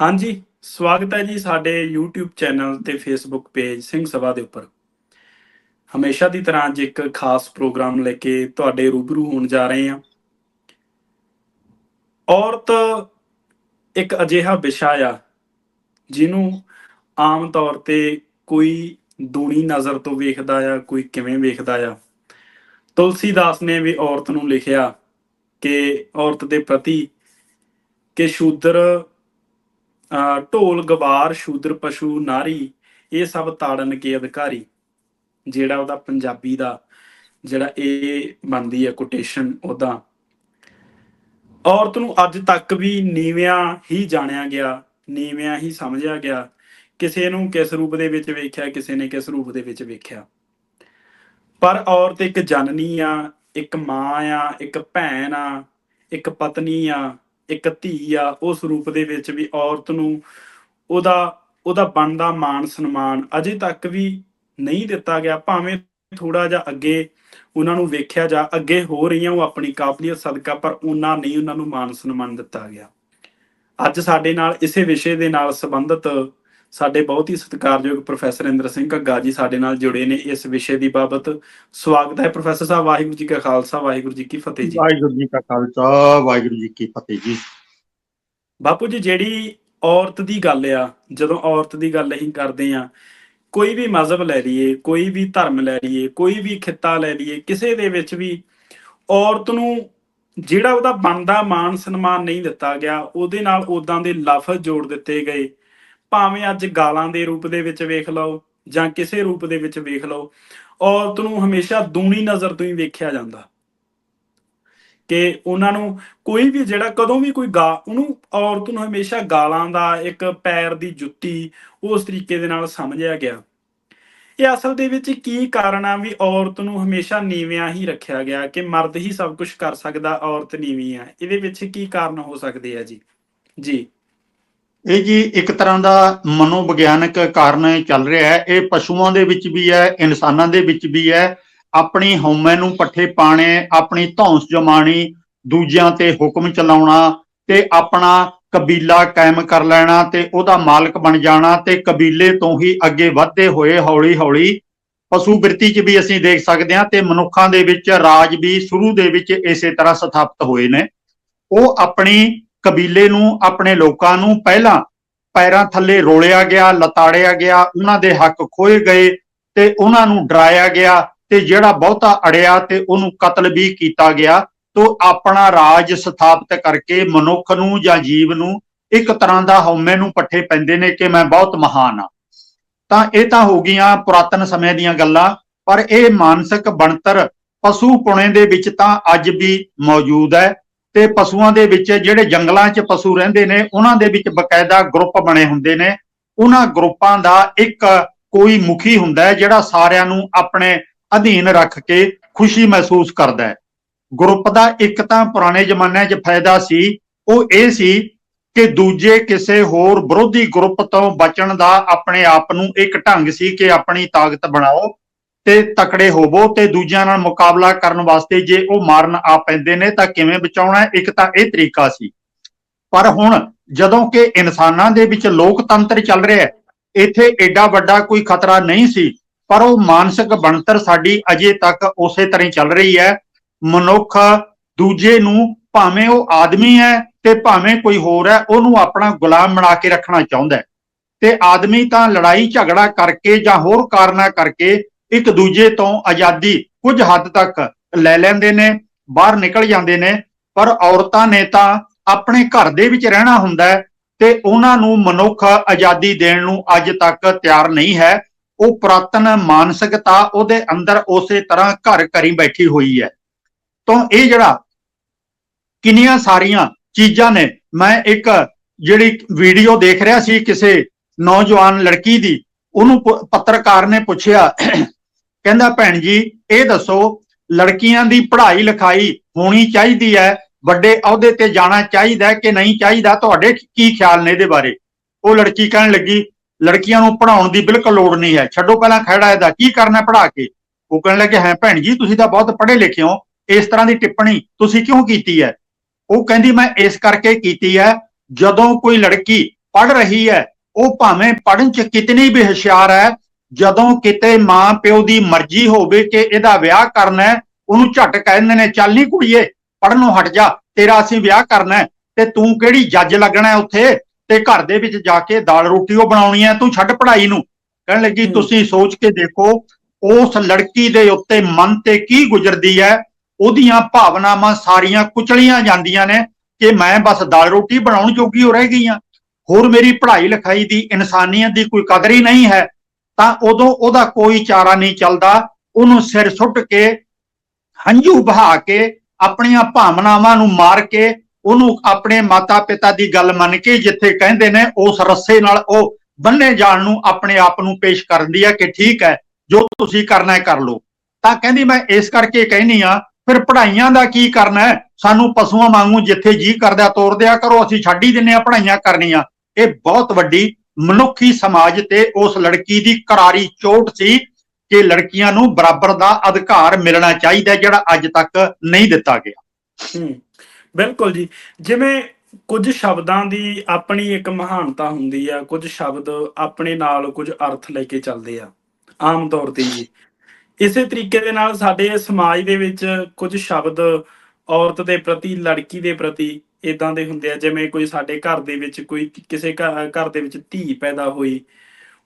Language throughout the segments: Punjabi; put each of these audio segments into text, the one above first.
ਹਾਂਜੀ, ਸਵਾਗਤ ਹੈ ਜੀ ਸਾਡੇ YouTube ਚੈਨਲ ਤੇ Facebook ਪੇਜ ਸਿੰਘ ਸਭਾ ਦੇ ਉੱਪਰ। ਹਮੇਸ਼ਾ ਦੀ ਤਰ੍ਹਾਂ ਅੱਜ ਇੱਕ ਖਾਸ ਪ੍ਰੋਗਰਾਮ ਲੈ ਕੇ ਤੁਹਾਡੇ ਰੂਬਰੂ ਹੋਣ ਜਾ ਰਹੇ ਹਾਂ। ਔਰਤ ਇੱਕ ਅਜਿਹਾ ਵਿਸ਼ਾ ਆ, ਜਿਹਨੂੰ ਆਮ ਤੌਰ ਤੇ ਕੋਈ ਦੂਣੀ ਨਜ਼ਰ ਤੋਂ ਵੇਖਦਾ ਆ, ਕੋਈ ਕਿਵੇਂ ਵੇਖਦਾ ਆ। ਤੁਲਸੀਦਾਸ ਨੇ ਵੀ ਔਰਤ ਨੂੰ ਲਿਖਿਆ ਕਿ ਔਰਤ ਦੇ ਪ੍ਰਤੀ ਕਿ ਸ਼ੂਦਰ ਢੋਲ, ਗਵਾਰ, ਸ਼ੂਦਰ, ਪਸ਼ੂ, ਨਾਰੀ, ਇਹ ਸਭ ਤਾੜਨ ਕੇ ਅਧਿਕਾਰੀ, ਜਿਹੜਾ ਉਹਦਾ ਪੰਜਾਬੀ ਦਾ ਜਿਹੜਾ ਇਹ ਬਣਦੀ ਹੈ ਕੋਟੇਸ਼ਨ ਉਹਦਾ। ਔਰਤ ਨੂੰ ਅੱਜ ਤੱਕ ਵੀ ਨੀਵਿਆਂ ਹੀ ਜਾਣਿਆ ਗਿਆ, ਨੀਵਿਆਂ ਹੀ ਸਮਝਿਆ ਗਿਆ। ਕਿਸੇ ਨੂੰ ਕਿਸ ਰੂਪ ਦੇ ਵਿੱਚ ਵੇਖਿਆ, ਕਿਸੇ ਨੇ ਕਿਸ ਰੂਪ ਦੇ ਵਿੱਚ ਵੇਖਿਆ। ਪਰ ਔਰਤ ਇੱਕ ਜਨਨੀ ਆ, ਇੱਕ ਮਾਂ ਆ, ਇੱਕ ਭੈਣ ਆ, ਇੱਕ ਪਤਨੀ ਆ ਇੱਕ ਧੀ ਆ, ਉਸ ਰੂਪ ਦੇ ਵਿੱਚ ਵੀ ਔਰਤ ਨੂੰ ਉਹਦਾ ਉਹਦਾ ਬਣਦਾ ਮਾਣ ਸਨਮਾਨ ਅਜੇ ਤੱਕ ਵੀ ਨਹੀਂ ਦਿੱਤਾ ਗਿਆ, ਭਾਵੇਂ ਥੋੜਾ ਜਿਹਾ ਅੱਗੇ ਉਹਨਾਂ ਨੂੰ ਵੇਖਿਆ ਜਾ, ਅੱਗੇ ਹੋ ਰਹੀਆਂ ਉਹ ਆਪਣੀ ਕਾਬਲੀਅਤ, ਸਦਕਾ, ਪਰ ਉਹਨਾਂ ਨਹੀਂ ਉਹਨਾਂ ਨੂੰ ਮਾਣ ਸਨਮਾਨ ਦਿੱਤਾ ਗਿਆ। ਅੱਜ ਸਾਡੇ ਨਾਲ ਇਸੇ ਵਿਸ਼ੇ ਦੇ ਨਾਲ ਸੰਬੰਧਿਤ ਸਾਡੇ ਬਹੁਤ ਹੀ ਸਤਿਕਾਰਯੋਗ ਪ੍ਰੋਫੈਸਰ ਇੰਦਰ ਸਿੰਘ ਘੱਗਾ ਜੀ ਸਾਡੇ ਨਾਲ ਜੁੜੇ ਨੇ ਇਸ ਵਿਸ਼ੇ ਦੀ ਬਾਬਤ। ਸਵਾਗਤ ਹੈ ਪ੍ਰੋਫੈਸਰ ਸਾਹਿਬ ਵਾਹਿਗੁਰੂ ਜੀ ਕਾ ਖਾਲਸਾ ਵਾਹਿਗੁਰੂ ਜੀ ਕੀ ਫਤਿਹ ਜੀ। ਵਾਹਿਗੁਰੂ ਜੀ ਕਾ ਖਾਲਸਾ ਵਾਹਿਗੁਰੂ ਜੀ ਕੀ ਫਤਿਹ ਜੀ। ਬਾਪੂ ਜੀ ਜਿਹੜੀ ਔਰਤ ਦੀ ਗੱਲ ਆ ਜਦੋਂ ਔਰਤ ਦੀ ਗੱਲ ਅਸੀਂ ਕਰਦੇ ਆ ਕੋਈ ਵੀ ਮਜ਼ਹਬ ਲੈ ਲਈਏ ਕੋਈ ਵੀ ਧਰਮ ਲੈ ਲਈਏ ਕੋਈ ਵੀ ਖਿੱਤਾ ਲੈ ਲਈਏ ਕਿਸੇ ਦੇ ਵਿੱਚ ਵੀ ਔਰਤ ਨੂੰ ਜਿਹੜਾ ਉਹਦਾ ਬਣਦਾ ਮਾਣ ਸਨਮਾਨ ਨਹੀਂ ਦਿੱਤਾ ਗਿਆ ਉਹਦੇ ਨਾਲ ਉਦਾਂ ਦੇ ਲਫ਼ਜ਼ ਜੋੜ ਦਿੱਤੇ ਗਏ। ਭਾਵੇਂ ਅੱਜ ਗਾਲਾਂ ਦੇ ਰੂਪ ਦੇ ਵਿੱਚ ਵੇਖ ਲਓ ਜਾਂ ਕਿਸੇ ਰੂਪ ਦੇ ਵਿੱਚ ਵੇਖ ਲਓ, ਔਰਤ ਨੂੰ ਹਮੇਸ਼ਾ ਦੂਣੀ ਨਜ਼ਰ ਤੋਂ ਹੀ ਵੇਖਿਆ ਜਾਂਦਾ। ਕਿ ਉਹਨਾਂ ਨੂੰ ਕੋਈ ਵੀ ਜਿਹੜਾ ਕਦੋਂ ਵੀ ਕੋਈ ਗਾ, ਉਹਨੂੰ ਔਰਤ ਨੂੰ ਹਮੇਸ਼ਾ ਗਾਲਾਂ ਦਾ ਇੱਕ ਪੈਰ ਦੀ ਜੁੱਤੀ ਉਸ ਤਰੀਕੇ ਦੇ ਨਾਲ ਸਮਝਿਆ ਗਿਆ। ਇਹ ਅਸਲ ਦੇ ਵਿੱਚ ਕੀ ਕਾਰਨ ਆ ਵੀ ਔਰਤ ਨੂੰ ਹਮੇਸ਼ਾ ਨੀਵਿਆਂ ਹੀ ਰੱਖਿਆ ਗਿਆ ਕਿ ਮਰਦ ਹੀ ਸਭ ਕੁਝ ਕਰ ਸਕਦਾ, ਔਰਤ ਨੀਵੀਂ ਆ। ਇਹਦੇ ਵਿੱਚ ਕੀ ਕਾਰਨ ਹੋ ਸਕਦੇ ਆ ਜੀ? ਜੀ ਇਹ ਜੀ ਇੱਕ ਤਰ੍ਹਾਂ ਦਾ ਮਨੋਵਿਗਿਆਨਕ ਕਾਰਨ ਚੱਲ ਰਿਹਾ ਹੈ। ਇਹ ਪਸ਼ੂਆਂ ਦੇ ਵਿੱਚ ਵੀ ਹੈ, ਇਨਸਾਨਾਂ ਦੇ ਵਿੱਚ ਵੀ ਹੈ। ਆਪਣੀ ਹਉਮੈ ਨੂੰ ਪੱਠੇ ਪਾਣੇ ਆਪਣੀ ਧੌਂਸ ਜਮਾਣੀ ਦੂਜਿਆਂ ਤੇ ਹੁਕਮ ਚਲਾਉਣਾ ਤੇ ਆਪਣਾ ਕਬੀਲਾ ਕਾਇਮ ਕਰ ਲੈਣਾ ਤੇ ਉਹਦਾ ਮਾਲਕ ਬਣ ਜਾਣਾ ਤੇ ਕਬੀਲੇ ਤੋਂ ਹੀ ਅੱਗੇ ਵਧਦੇ ਹੋਏ ਹੌਲੀ ਹੌਲੀ ਪਸ਼ੂ ਬਿਰਤੀ 'ਚ ਵੀ ਅਸੀਂ ਦੇਖ ਸਕਦੇ ਹਾਂ ਤੇ ਮਨੁੱਖਾਂ ਦੇ ਵਿੱਚ ਰਾਜ ਵੀ ਸ਼ੁਰੂ ਦੇ ਵਿੱਚ ਇਸੇ ਤਰ੍ਹਾਂ ਸਥਾਪਿਤ ਹੋਏ ਨੇ। ਉਹ ਆਪਣੀ ਕਬੀਲੇ ਨੂੰ, ਆਪਣੇ ਲੋਕਾਂ ਨੂੰ ਪਹਿਲਾਂ ਪੈਰਾਂ ਥੱਲੇ ਰੋਲਿਆ ਗਿਆ, ਲਤਾੜਿਆ ਗਿਆ, ਉਹਨਾਂ ਦੇ ਹੱਕ ਖੋਏ ਗਏ ਤੇ ਉਹਨਾਂ ਨੂੰ ਡਰਾਇਆ ਗਿਆ ਤੇ ਜਿਹੜਾ ਬਹੁਤਾ ਅੜਿਆ ਤੇ ਉਹਨੂੰ ਕਤਲ ਵੀ ਕੀਤਾ ਗਿਆ। ਤੋਂ ਆਪਣਾ ਰਾਜ ਸਥਾਪਿਤ ਕਰਕੇ ਮਨੁੱਖ ਨੂੰ ਜਾਂ ਜੀਵ ਨੂੰ ਇੱਕ ਤਰ੍ਹਾਂ ਦਾ ਹਉਮੈ ਨੂੰ ਪੱਠੇ ਪੈਂਦੇ ਨੇ ਕਿ ਮੈਂ ਬਹੁਤ ਮਹਾਨ ਆ ਤਾਂ ਇਹ ਤਾਂ ਹੋ ਗਈਆਂ ਪੁਰਾਤਨ ਸਮੇਂ ਦੀਆਂ ਗੱਲਾਂ, ਪਰ ਇਹ ਮਾਨਸਿਕ ਬਣਤਰ ਪਸ਼ੂ ਪੁਣੇ ਦੇ ਵਿੱਚ ਤਾਂ ਅੱਜ ਵੀ ਮੌਜੂਦ ਹੈ। ਤੇ ਪਸ਼ੂਆਂ ਦੇ ਵਿੱਚ ਜਿਹੜੇ ਜੰਗਲਾਂ 'ਚ ਪਸ਼ੂ ਰਹਿੰਦੇ ਨੇ, ਉਹਨਾਂ ਦੇ ਵਿੱਚ ਬਕਾਇਦਾ ਗਰੁੱਪ ਬਣੇ ਹੁੰਦੇ ਨੇ। ਉਹਨਾਂ ਗਰੁੱਪਾਂ ਦਾ ਇੱਕ ਕੋਈ ਮੁਖੀ ਹੁੰਦਾ ਹੈ, ਜਿਹੜਾ ਸਾਰਿਆਂ ਨੂੰ ਆਪਣੇ ਅਧੀਨ ਰੱਖ ਕੇ ਖੁਸ਼ੀ ਮਹਿਸੂਸ ਕਰਦਾ ਹੈ। ਗਰੁੱਪ ਦਾ ਇੱਕ ਤਾਂ ਪੁਰਾਣੇ ਜ਼ਮਾਨਿਆਂ 'ਚ ਫਾਇਦਾ ਸੀ, ਉਹ ਇਹ ਸੀ ਕਿ ਦੂਜੇ ਕਿਸੇ ਹੋਰ ਵਿਰੋਧੀ ਗਰੁੱਪ ਤੋਂ ਬਚਣ ਦਾ ਆਪਣੇ ਆਪ ਨੂੰ ਇੱਕ ਢੰਗ ਸੀ ਕਿ ਆਪਣੀ ਤਾਕਤ ਬਣਾਓ। ਤੇ ਤਕੜੇ ਹੋਵੋ ਤੇ ਦੂਜਿਆਂ ਨਾਲ ਮੁਕਾਬਲਾ ਕਰਨ ਵਾਸਤੇ ਜੇ ਉਹ ਮਾਰਨ ਆ ਪੈਂਦੇ ਨੇ ਤਾਂ ਕਿਵੇਂ ਬਚਾਉਣਾ ਇੱਕ ਤਾਂ ਇਹ ਤਰੀਕਾ ਸੀ। ਪਰ ਹੁਣ ਜਦੋਂ ਕਿ ਇਨਸਾਨਾਂ ਦੇ ਵਿੱਚ ਲੋਕਤੰਤਰ ਚੱਲ ਰਿਹਾ ਹੈ, ਇੱਥੇ ਐਡਾ ਵੱਡਾ ਕੋਈ ਖਤਰਾ ਨਹੀਂ ਸੀ, ਪਰ ਉਹ ਮਾਨਸਿਕ ਬਣਤਰ ਸਾਡੀ ਅਜੇ ਤੱਕ ਉਸੇ ਤਰ੍ਹਾਂ ਹੀ ਚੱਲ ਰਹੀ ਹੈ। ਮਨੁੱਖ ਦੂਜੇ ਨੂੰ ਭਾਵੇਂ ਉਹ ਆਦਮੀ ਹੈ ਤੇ ਭਾਵੇਂ ਕੋਈ ਹੋਰ ਹੈ, ਉਹਨੂੰ ਆਪਣਾ ਗੁਲਾਮ ਬਣਾ ਕੇ ਰੱਖਣਾ ਚਾਹੁੰਦਾ ਤੇ ਆਦਮੀ ਤਾਂ ਲੜਾਈ ਝਗੜਾ ਕਰਕੇ ਜਾਂ ਹੋਰ ਕਾਰਨਾਂ ਕਰਕੇ ਇੱਕ ਦੂਜੇ ਤੋਂ ਆਜ਼ਾਦੀ ਕੁਝ ਹੱਦ ਤੱਕ ਲੈ ਲੈਂਦੇ ਨੇ, ਬਾਹਰ ਨਿਕਲ ਜਾਂਦੇ ਨੇ, ਪਰ ਔਰਤਾਂ ਨੇ ਤਾਂ ਆਪਣੇ ਘਰ ਦੇ ਵਿੱਚ ਰਹਿਣਾ ਹੁੰਦਾ ਤੇ ਉਹਨਾਂ ਨੂੰ ਮਨੁੱਖ ਆਜ਼ਾਦੀ ਦੇਣ ਨੂੰ ਅੱਜ ਤੱਕ ਤਿਆਰ ਨਹੀਂ ਹੈ। ਉਹ ਪੁਰਾਤਨ ਮਾਨਸਿਕਤਾ ਉਹਦੇ ਅੰਦਰ ਉਸੇ ਤਰ੍ਹਾਂ ਘਰ ਘਰੀ ਬੈਠੀ ਹੋਈ ਹੈ। ਤਾਂ ਇਹ ਜਿਹੜਾ ਕਿੰਨੀਆਂ ਸਾਰੀਆਂ ਚੀਜ਼ਾਂ ਨੇ, ਮੈਂ ਇੱਕ ਜਿਹੜੀ ਵੀਡੀਓ ਦੇਖ ਰਿਹਾ ਸੀ ਕਿਸੇ ਨੌਜਵਾਨ ਲੜਕੀ ਦੀ, ਉਹਨੂੰ ਪੱਤਰਕਾਰ ਨੇ ਪੁੱਛਿਆ ਕਹਿੰਦਾ, ਭੈਣ ਜੀ, ਇਹ ਦੱਸੋ, ਲੜਕੀਆਂ ਦੀ ਪੜ੍ਹਾਈ ਲਿਖਾਈ ਹੋਣੀ ਚਾਹੀਦੀ ਹੈ? ਵੱਡੇ ਅਹੁਦੇ ਤੇ ਜਾਣਾ ਚਾਹੀਦਾ ਕਿ ਨਹੀਂ ਚਾਹੀਦਾ? ਤੁਹਾਡੇ ਕੀ ਖਿਆਲ ਨੇ ਇਹਦੇ ਬਾਰੇ? ਉਹ ਲੜਕੀ ਕਹਿਣ ਲੱਗੀ, ਲੜਕੀਆਂ ਨੂੰ ਪੜਾਉਣ ਦੀ ਬਿਲਕੁਲ ਲੋੜ ਨਹੀਂ ਹੈ। ਛੱਡੋ ਪਹਿਲਾਂ ਖੜਾ ਇਹਦਾ, ਕੀ ਕਰਨਾ ਪੜਾ ਕੇ? ਉਹ ਕਹਿਣ ਲੱਗੇ, ਹੈ ਭੈਣ ਜੀ, ਤੁਸੀਂ ਤਾਂ ਬਹੁਤ ਪੜ੍ਹੇ ਲਿਖੇ ਹੋ, ਇਸ ਤਰ੍ਹਾਂ ਦੀ ਟਿੱਪਣੀ ਤੁਸੀਂ ਕਿਉਂ ਕੀਤੀ ਹੈ? ਉਹ ਕਹਿੰਦੀ, ਮੈਂ ਇਸ ਕਰਕੇ ਕੀਤੀ ਹੈ, ਜਦੋਂ ਕੋਈ ਲੜਕੀ ਪੜ ਰਹੀ ਹੈ, ਉਹ ਭਾਵੇਂ ਪੜਨ ਚ ਕਿਤਨੀ ਵੀ ਹੁਸ਼ਿਆਰ ਹੈ ਜਦੋਂ ਕਿਤੇ ਮਾਂ ਪਿਓ ਦੀ ਮਰਜ਼ੀ ਹੋਵੇ ਕਿ ਇਹਦਾ ਵਿਆਹ ਕਰਨਾ ਹੈ ਉਹਨੂੰ ਝਟ ਕਹਿੰਦੇ ਨੇ ਚੱਲ ਨਹੀਂ ਕੁੜੀਏ ਪੜਨੋਂ ਹਟ ਜਾ ਤੇਰਾ ਅਸੀਂ ਵਿਆਹ ਕਰਨਾ ਤੇ ਤੂੰ ਕਿਹੜੀ ਜੱਜ ਲੱਗਣਾ ਹੈ ਉੱਥੇ? ਤੇ ਘਰ ਦੇ ਵਿੱਚ ਜਾ ਕੇ ਦਾਲ ਰੋਟੀ ਉਹ ਬਣਾਉਣੀ ਹੈ ਤੂੰ ਛੱਡ ਪੜ੍ਹਾਈ ਨੂੰ। ਕਹਿਣ ਲੱਗੀ। ਤੁਸੀਂ ਸੋਚ ਕੇ ਦੇਖੋ ਉਸ ਲੜਕੀ ਦੇ ਉੱਤੇ ਮਨ ਤੇ ਕੀ ਗੁਜ਼ਰਦੀ ਹੈ? ਉਹਦੀਆਂ ਭਾਵਨਾਵਾਂ ਸਾਰੀਆਂ ਕੁਚਲੀਆਂ ਜਾਂਦੀਆਂ ਨੇ ਕਿ ਮੈਂ ਬਸ ਦਾਲ ਰੋਟੀ ਬਣਾਉਣ ਜੋਗੀ ਹੋ ਰਹਿ ਗਈ ਹਾਂ। ਹੋਰ ਮੇਰੀ ਪੜ੍ਹਾਈ ਲਿਖਾਈ ਦੀ ਇਨਸਾਨੀਅਤ ਦੀ ਕੋਈ ਕਦਰ ਹੀ ਨਹੀਂ ਹੈ। ਤਾਂ ਉਦੋਂ ਉਹਦਾ ਕੋਈ ਚਾਰਾ ਨਹੀਂ ਚੱਲਦਾ। ਉਹਨੂੰ ਸਿਰ ਸੁੱਟ ਕੇ, ਹੰਝੂ ਬਹਾ ਕੇ, ਆਪਣੀਆਂ ਭਾਵਨਾਵਾਂ ਨੂੰ ਮਾਰ ਕੇ, ਉਹਨੂੰ ਆਪਣੇ ਮਾਤਾ ਪਿਤਾ ਦੀ ਗੱਲ ਮੰਨ ਕੇ ਜਿੱਥੇ ਕਹਿੰਦੇ ਨੇ, ਉਸ ਰੱਸੇ ਨਾਲ ਉਹ ਬੰਨੇ ਜਾਣ ਨੂੰ ਆਪਣੇ ਆਪ ਨੂੰ ਪੇਸ਼ ਕਰਦੀ ਹੈ ਕਿ ਠੀਕ ਹੈ, ਜੋ ਤੁਸੀਂ ਕਰਨਾ ਹੈ ਕਰ ਲਓ। ਤਾਂ ਕਹਿੰਦੀ, ਮੈਂ ਇਸ ਕਰਕੇ ਕਹਿਨੀ ਆ ਫਿਰ ਪੜ੍ਹਾਈਆਂ ਦਾ ਕੀ ਕਰਨਾ ਹੈ? ਸਾਨੂੰ ਪਸ਼ੂਆਂ ਵਾਂਗੂ ਜਿੱਥੇ ਜੀ ਕਰਦਾ ਤੋਰਦਿਆ ਕਰੋ, ਅਸੀਂ ਛੱਡ ਹੀ ਦਿੰਨੇ ਆ ਪੜ੍ਹਾਈਆਂ ਕਰਨੀਆਂ। ਇਹ ਬਹੁਤ ਵੱਡੀ ਮਨੁੱਖੀ ਸਮਾਜ ਤੇ ਉਸ ਲੜਕੀ ਦੀ ਕਰਾਰੀ ਚੋਟ ਸੀ ਕਿ ਲੜਕੀਆਂ ਨੂੰ ਬਰਾਬਰ ਦਾ ਅਧਿਕਾਰ ਮਿਲਣਾ ਚਾਹੀਦਾ ਜਿਹੜਾ ਅੱਜ ਤੱਕ ਨਹੀਂ ਦਿੱਤਾ ਗਿਆ। ਬਿਲਕੁਲ ਜੀ। ਜਿਵੇਂ ਕੁਝ ਸ਼ਬਦਾਂ ਦੀ ਆਪਣੀ ਇੱਕ ਮਹਾਨਤਾ ਹੁੰਦੀ ਆ, ਕੁਝ ਸ਼ਬਦ ਆਪਣੇ ਨਾਲ ਕੁਝ ਅਰਥ ਲੈ ਕੇ ਚੱਲਦੇ ਆ, ਆਮ ਤੌਰ ਤੇ ਜੀ। ਇਸੇ ਤਰੀਕੇ ਦੇ ਨਾਲ ਸਾਡੇ ਸਮਾਜ ਦੇ ਵਿੱਚ ਕੁਝ ਸ਼ਬਦ ਔਰਤ ਦੇ ਪ੍ਰਤੀ, ਲੜਕੀ ਦੇ ਪ੍ਰਤੀ ਇਦਾਂ ਦੇ ਹੁੰਦੇ ਆ, ਜਿਵੇਂ ਕੋਈ ਸਾਡੇ ਘਰ ਦੇ ਵਿੱਚ ਕੋਈ ਕਿਸੇ ਘਰ ਦੇ ਵਿੱਚ ਧੀ ਪੈਦਾ ਹੋਈ,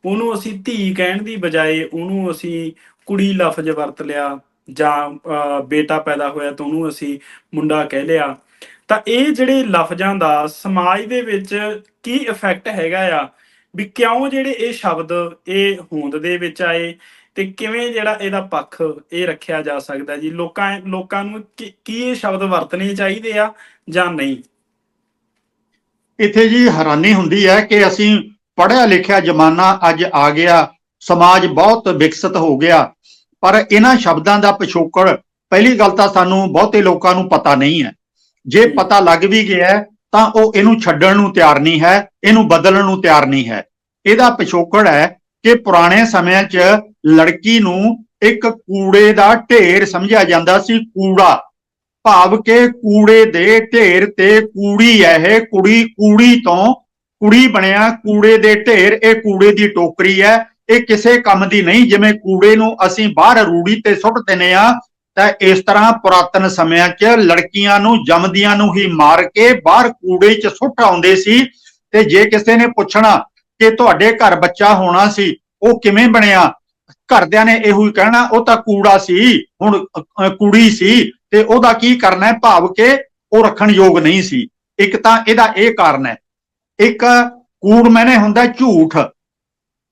ਉਹਨੂੰ ਅਸੀਂ ਧੀ ਕਹਿਣ ਦੀ ਬਜਾਏ ਉਹਨੂੰ ਅਸੀਂ ਕੁੜੀ ਲਫ਼ਜ਼ ਵਰਤ ਲਿਆ ਜਾਂ ਬੇਟਾ ਪੈਦਾ ਹੋਇਆ ਤਾਂ ਉਹਨੂੰ ਅਸੀਂ ਮੁੰਡਾ ਕਹਿ ਲਿਆ। ਤਾਂ ਇਹ ਜਿਹੜੇ ਲਫ਼ਜ਼ਾਂ ਦਾ ਸਮਾਜ ਦੇ ਵਿੱਚ ਕੀ ਇਫੈਕਟ ਹੈਗਾ ਆ? ਵੀ ਕਿਉਂ ਜਿਹੜੇ ਇਹ ਸ਼ਬਦ ਇਹ ਹੋਂਦ ਦੇ ਵਿੱਚ ਆਏ? ਤੇ ਕਿਵੇਂ ਜਿਹੜਾ ਇਹਦਾ ਪੱਖ ਇਹ ਰੱਖਿਆ ਜਾ ਸਕਦਾ ਜੀ? ਲੋਕਾਂ ਲੋਕਾਂ ਨੂੰ ਕੀ ਇਹ ਸ਼ਬਦ ਵਰਤਣੇ ਚਾਹੀਦੇ ਆ ਜਾਂ ਨਹੀਂ? ਇੱਥੇ ਜੀ ਹੈਰਾਨੀ ਹੁੰਦੀ ਹੈ ਕਿ ਅਸੀਂ ਪੜ੍ਹਿਆ ਲਿਖਿਆ ਜ਼ਮਾਨਾ ਅੱਜ ਆ ਗਿਆ ਸਮਾਜ ਬਹੁਤ ਵਿਕਸਿਤ ਹੋ ਗਿਆ ਪਰ ਇਹਨਾਂ ਸ਼ਬਦਾਂ ਦਾ ਪਿਛੋਕੜ ਪਹਿਲੀ ਗੱਲ ਤਾਂ ਸਾਨੂੰ ਬਹੁਤੇ ਲੋਕਾਂ ਨੂੰ ਪਤਾ ਨਹੀਂ ਹੈ। ਜੇ। ਪਤਾ ਲੱਗ ਵੀ ਗਿਆ ਤਾਂ ਉਹ ਇਹਨੂੰ ਛੱਡਣ ਨੂੰ ਤਿਆਰ ਨਹੀਂ ਹੈ ਇਹਨੂੰ ਬਦਲਣ ਨੂੰ ਤਿਆਰ ਨਹੀਂ ਹੈ। ਇਹਦਾ ਪਿਛੋਕੜ ਹੈ ਕਿ ਪੁਰਾਣੇ ਸਮਿਆਂ 'ਚ ਲੜਕੀ ਨੂੰ ਇੱਕ ਕੂੜੇ ਦਾ ਢੇਰ ਸਮਝਿਆ ਜਾਂਦਾ ਸੀ, ਕੂੜਾ। ਭਾਵ ਕਿ ਕੂੜੇ ਦੇ ਢੇਰ ਤੇ ਕੂੜੀ ਹੈ ਇਹ, ਕੁੜੀ, ਕੂੜੀ ਤੋਂ ਕੁੜੀ ਬਣਿਆ, ਕੂੜੇ ਦੇ ਢੇਰ, ਇਹ ਕੂੜੇ ਦੀ ਟੋਕਰੀ ਹੈ ਇਹ ਕਿਸੇ ਕੰਮ ਦੀ ਨਹੀਂ, ਜਿਵੇਂ ਕੂੜੇ ਨੂੰ ਅਸੀਂ ਬਾਹਰ ਰੂੜੀ ਤੇ ਸੁੱਟ ਦਿੰਨੇ ਆ, ਤਾਂ ਇਸ ਤਰ੍ਹਾਂ ਪੁਰਾਤਨ ਸਮਿਆਂ 'ਚ ਲੜਕੀਆਂ ਨੂੰ, ਜੰਮਦੀਆਂ ਨੂੰ ਹੀ ਮਾਰ ਕੇ ਬਾਹਰ ਕੂੜੇ 'ਚ ਸੁੱਟ ਆਉਂਦੇ ਸੀ। ਤੇ ਜੇ ਕਿਸੇ ਨੇ ਪੁੱਛਣਾ ਕਿ ਤੁਹਾਡੇ ਘਰ ਬੱਚਾ ਹੋਣਾ ਸੀ ਉਹ ਕਿਵੇਂ ਬਣਿਆ? ਘਰਦਿਆਂ ਨੇ ਇਹੋ ਹੀ ਕਹਿਣਾ ਉਹ ਤਾਂ ਕੂੜਾ ਸੀ ਹੁਣ ਕੁੜੀ ਸੀ ਤੇ ਉਹਦਾ ਕੀ ਕਰਨਾ ਹੈ? ਭਾਵ ਕਿ ਉਹ ਰੱਖਣ ਯੋਗ ਨਹੀਂ ਸੀ। ਇੱਕ ਤਾਂ ਇਹਦਾ ਇਹ ਕਾਰਨ ਹੈ। ਇੱਕ ਕੂੜ ਮੈਨੇ ਹੁੰਦਾ ਝੂਠ।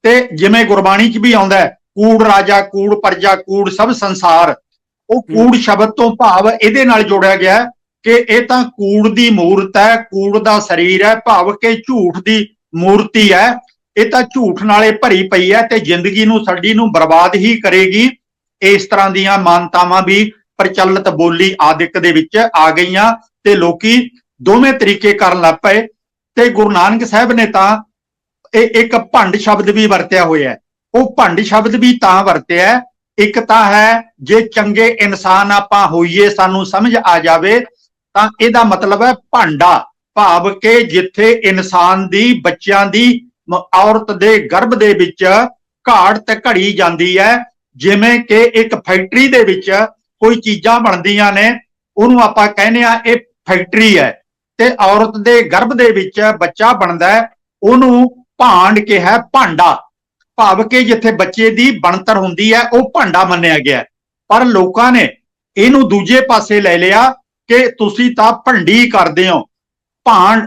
ਤੇ ਜਿਵੇਂ ਗੁਰਬਾਣੀ 'ਚ ਵੀ ਆਉਂਦਾ ਕੂੜ ਰਾਜਾ ਕੂੜ ਪਰਜਾ ਕੂੜ ਸਭ ਸੰਸਾਰ। ਉਹ ਕੂੜ ਸ਼ਬਦ ਤੋਂ ਭਾਵ ਇਹਦੇ ਨਾਲ ਜੋੜਿਆ ਗਿਆ ਕਿ ਇਹ ਤਾਂ ਕੂੜ ਦੀ ਮੂਰਤ ਹੈ ਕੂੜ ਦਾ ਸਰੀਰ ਹੈ ਭਾਵ ਕਿ ਝੂਠ ਦੀ ਮੂਰਤੀ ਹੈ, ਇਹ ਤਾਂ ਝੂਠ ਨਾਲੇ ਭਰੀ ਪਈ ਹੈ ਤੇ ਜ਼ਿੰਦਗੀ ਨੂੰ, ਸਾਡੀ ਨੂੰ ਬਰਬਾਦ ਹੀ ਕਰੇਗੀ। ਇਸ ਤਰ੍ਹਾਂ ਦੀਆਂ ਮਾਨਤਾਵਾਂ ਵੀ ਪ੍ਰਚਲਿਤ ਬੋਲੀ ਆਦਿਕ ਦੇ ਵਿੱਚ ਆ ਗਈਆਂ ਤੇ ਲੋਕੀ ਦੋਵੇਂ ਤਰੀਕੇ ਕਰਨ ਲੱਗ ਪਏ ਤੇ ਗੁਰੂ ਨਾਨਕ ਸਾਹਿਬ ਨੇ ਤਾਂ ਇਹ ਇੱਕ ਭੰਡ ਸ਼ਬਦ ਵੀ ਵਰਤਿਆ ਹੋਇਆ ਉਹ ਭੰਡ ਸ਼ਬਦ ਵੀ ਤਾਂ ਵਰਤਿਆ ਇੱਕ ਤਾਂ ਹੈ, ਜੇ ਚੰਗੇ ਇਨਸਾਨ ਆਪਾਂ ਹੋਈਏ, ਸਾਨੂੰ ਸਮਝ ਆ ਜਾਵੇ, ਤਾਂ ਇਹਦਾ ਮਤਲਬ ਹੈ ਭਾਂਡਾ। ਭਾਵ ਕਿ ਜਿੱਥੇ ਇਨਸਾਨ ਦੀ, ਬੱਚਿਆਂ ਦੀ ਔਰਤ ਦੇ ਗਰਭ ਦੇ ਵਿੱਚ ਘਾੜ ਘੜੀ ਜਾਂਦੀ ਹੈ, ਜਿਵੇਂ ਕਿ ਇੱਕ ਫੈਕਟਰੀ ਦੇ ਵਿੱਚ ਕੋਈ ਚੀਜ਼ਾਂ ਬਣਦੀਆਂ ਨੇ, ਉਹਨੂੰ ਆਪਾਂ ਕਹਿੰਦੇ ਆ ਇਹ ਫੈਕਟਰੀ ਹੈ। ਤੇ ਔਰਤ ਦੇ ਗਰਭ ਦੇ ਵਿੱਚ ਬੱਚਾ ਬਣਦਾ ਹੈ, ਉਹਨੂੰ ਭਾਂਡ ਕਿਹਾ ਭਾਂਡਾ। ਭਾਵ ਕਿ ਜਿੱਥੇ ਬੱਚੇ ਦੀ ਬਣਤਰ ਹੁੰਦੀ ਹੈ, ਉਹ ਭਾਂਡਾ ਮੰਨਿਆ ਗਿਆ ਪਰ ਲੋਕਾਂ ਨੇ ਇਹਨੂੰ ਦੂਜੇ ਪਾਸੇ ਲੈ ਲਿਆ ਕਿ ਤੁਸੀਂ ਤਾਂ ਭੰਡੀ ਕਰਦੇ ਹੋ। ਭਾਂਡ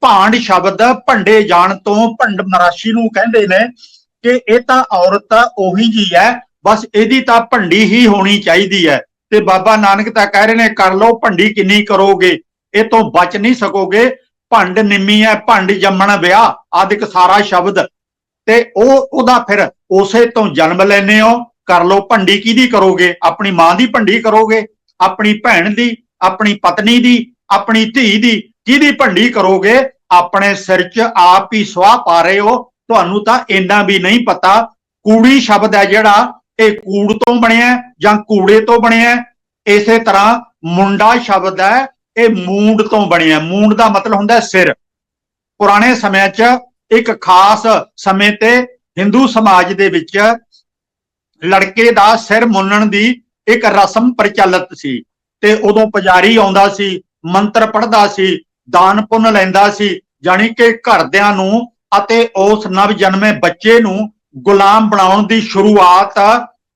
ਭਾਂਡ ਸ਼ਬਦ ਭੰਡੇ ਜਾਣ ਤੋਂ ਭੰਡ ਨਰਾਸ਼ੀ ਨੂੰ ਕਹਿੰਦੇ ਨੇ ਕਿ ਇਹ ਤਾਂ ਔਰਤ ਉਹੀ ਜੀ ਹੈ, ਬਸ ਇਹਦੀ ਤਾਂ ਭੰਡੀ ਹੀ ਹੋਣੀ ਚਾਹੀਦੀ ਹੈ। ਤੇ ਬਾਬਾ ਨਾਨਕ ਤਾਂ ਕਹਿ ਰਹੇ ਨੇ, ਕਰ ਲਓ, ਭੰਡੀ ਕਿੰਨੀ ਕਰੋਗੇ? ਇਹ ਤੋਂ ਬਚ ਨਹੀਂ ਸਕੋਗੇ। ਭੰਡ ਨਿੰਮੀ ਹੈ, ਭੰਡ ਜੰਮਣ ਵਿਆਹ, ਆਦਿਕ ਸਾਰਾ ਸ਼ਬਦ। ਤੇ ਉਹ, ਉਹਦਾ ਫਿਰ ਉਸੇ ਤੋਂ ਜਨਮ ਲੈਨੇ ਹੋ। ਕਰ ਲਓ, ਭੰਡੀ ਕਿਹਦੀ ਕਰੋਗੇ? ਆਪਣੀ ਮਾਂ ਦੀ ਭੰਡੀ ਕਰੋਗੇ? ਆਪਣੀ ਭੈਣ ਦੀ, ਆਪਣੀ ਪਤਨੀ ਦੀ, ਆਪਣੀ ਧੀ ਦੀ ਕਿਹਦੀ ਭੰਡੀ ਕਰੋਗੇ? ਆਪਣੇ ਸਿਰ 'ਚ ਆਪ ਹੀ ਸਵਾਹ ਪਾ ਰਹੇ ਹੋ। ਤੁਹਾਨੂੰ ਤਾਂ ਇੰਨਾ ਵੀ ਨਹੀਂ ਪਤਾ। ਕੂੜੀ ਸ਼ਬਦ ਹੈ ਜਿਹੜਾ, ਇਹ ਕੂੜ ਤੋਂ ਬਣਿਆ ਜਾਂ ਕੂੜੇ ਤੋਂ ਬਣਿਆ ਇਸੇ ਤਰ੍ਹਾਂ ਮੁੰਡਾ ਸ਼ਬਦ ਹੈ, ਇਹ ਮੂੰਡ ਤੋਂ ਬਣਿਆ ਮੂੰਡ ਦਾ ਮਤਲਬ ਹੁੰਦਾ ਸਿਰ। ਪੁਰਾਣੇ ਸਮਿਆਂ 'ਚ ਇੱਕ ਖਾਸ ਸਮੇਂ ਤੇ ਹਿੰਦੂ ਸਮਾਜ ਦੇ ਵਿੱਚ ਲੜਕੇ ਦਾ ਸਿਰ ਮੁੰਨਣ ਦੀ ਇੱਕ ਰਸਮ ਪ੍ਰਚਲਿਤ ਸੀ। ਤੇ ਉਦੋਂ ਪੁਜਾਰੀ ਆਉਂਦਾ ਸੀ, ਮੰਤਰ ਪੜ੍ਹਦਾ ਸੀ ਦਾਨ ਪੁੰਨ ਲੈਂਦਾ ਸੀ, ਜਾਣੀ ਕਿ ਘਰਦਿਆਂ ਨੂੰ ਅਤੇ ਉਸ ਨਵ ਜਨਮੇ ਬੱਚੇ ਨੂੰ ਗੁਲਾਮ ਬਣਾਉਣ ਦੀ ਸ਼ੁਰੂਆਤ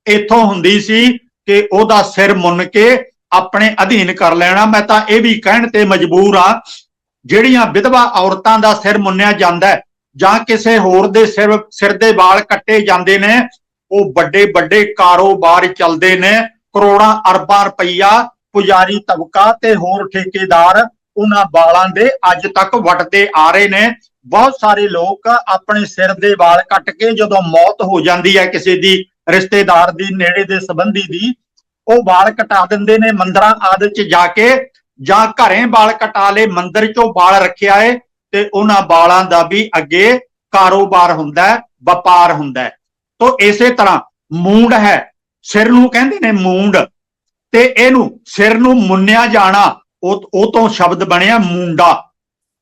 ਇੱਥੋਂ ਹੁੰਦੀ ਸੀ ਕਿ ਉਹਦਾ ਸਿਰ ਮੁੰਨ ਕੇ ਆਪਣੇ ਅਧੀਨ ਕਰ ਲੈਣਾ। ਮੈਂ ਤਾਂ ਇਹ ਵੀ ਕਹਿਣ ਤੇ ਮਜਬੂਰ ਆ ਜਿਹੜੀਆਂ ਵਿਧਵਾ ਔਰਤਾਂ ਦਾ ਸਿਰ ਮੁੰਨਿਆ ਜਾਂਦਾ ਹੈ ਜਾਂ ਕਿਸੇ ਹੋਰ ਦੇ ਸਿਰ ਸਿਰ ਦੇ ਵਾਲ ਕੱਟੇ ਜਾਂਦੇ ਨੇ, ਉਹ ਵੱਡੇ ਵੱਡੇ ਕਾਰੋਬਾਰ ਚੱਲਦੇ ਨੇ। ਕਰੋੜਾਂ ਅਰਬਾਂ ਰੁਪਈਆ ਪੁਜਾਰੀ ਤਬਕਾ ਤੇ ਹੋਰ ਠੇਕੇਦਾਰ ਉਹਨਾਂ ਵਾਲਾਂ ਦੇ ਅੱਜ ਤੱਕ ਵਟਦੇ ਆ ਰਹੇ ਨੇ। ਬਹੁਤ ਸਾਰੇ ਲੋਕ ਆਪਣੇ ਸਿਰ ਦੇ ਵਾਲ ਕੱਟ ਕੇ ਜਦੋਂ ਮੌਤ ਹੋ ਜਾਂਦੀ ਹੈ ਕਿਸੇ ਦੀ, ਰਿਸ਼ਤੇਦਾਰ ਦੀ, ਨੇੜੇ ਦੇ ਸੰਬੰਧੀ ਦੀ, ਉਹ ਵਾਲ ਕਟਾ ਦਿੰਦੇ ਨੇ ਮੰਦਰਾਂ ਆਦਿ ਚ ਜਾ ਕੇ, ਜਾਂ ਘਰੇ ਵਾਲ ਕਟਾ ਲੇ ਮੰਦਰ ਚੋਂ ਵਾਲ ਰੱਖਿਆ ਏ, ਤੇ ਉਹਨਾਂ ਵਾਲਾਂ ਦਾ ਵੀ ਅੱਗੇ ਕਾਰੋਬਾਰ ਹੁੰਦਾ ਹੈ, ਵਪਾਰ ਹੁੰਦਾ ਹੈ। ਤੋ ਇਸੇ ਤਰ੍ਹਾਂ ਮੂੰਡ ਹੈ, ਸਿਰ ਨੂੰ ਕਹਿੰਦੇ ਨੇ ਮੂੰਡ, ਤੇ ਇਹਨੂੰ ਸਿਰ ਨੂੰ ਮੁੰਨਿਆ ਜਾਣਾ ਉਹ ਉਹ ਤੋਂ ਸ਼ਬਦ ਬਣਿਆ ਮੁੰਡਾ।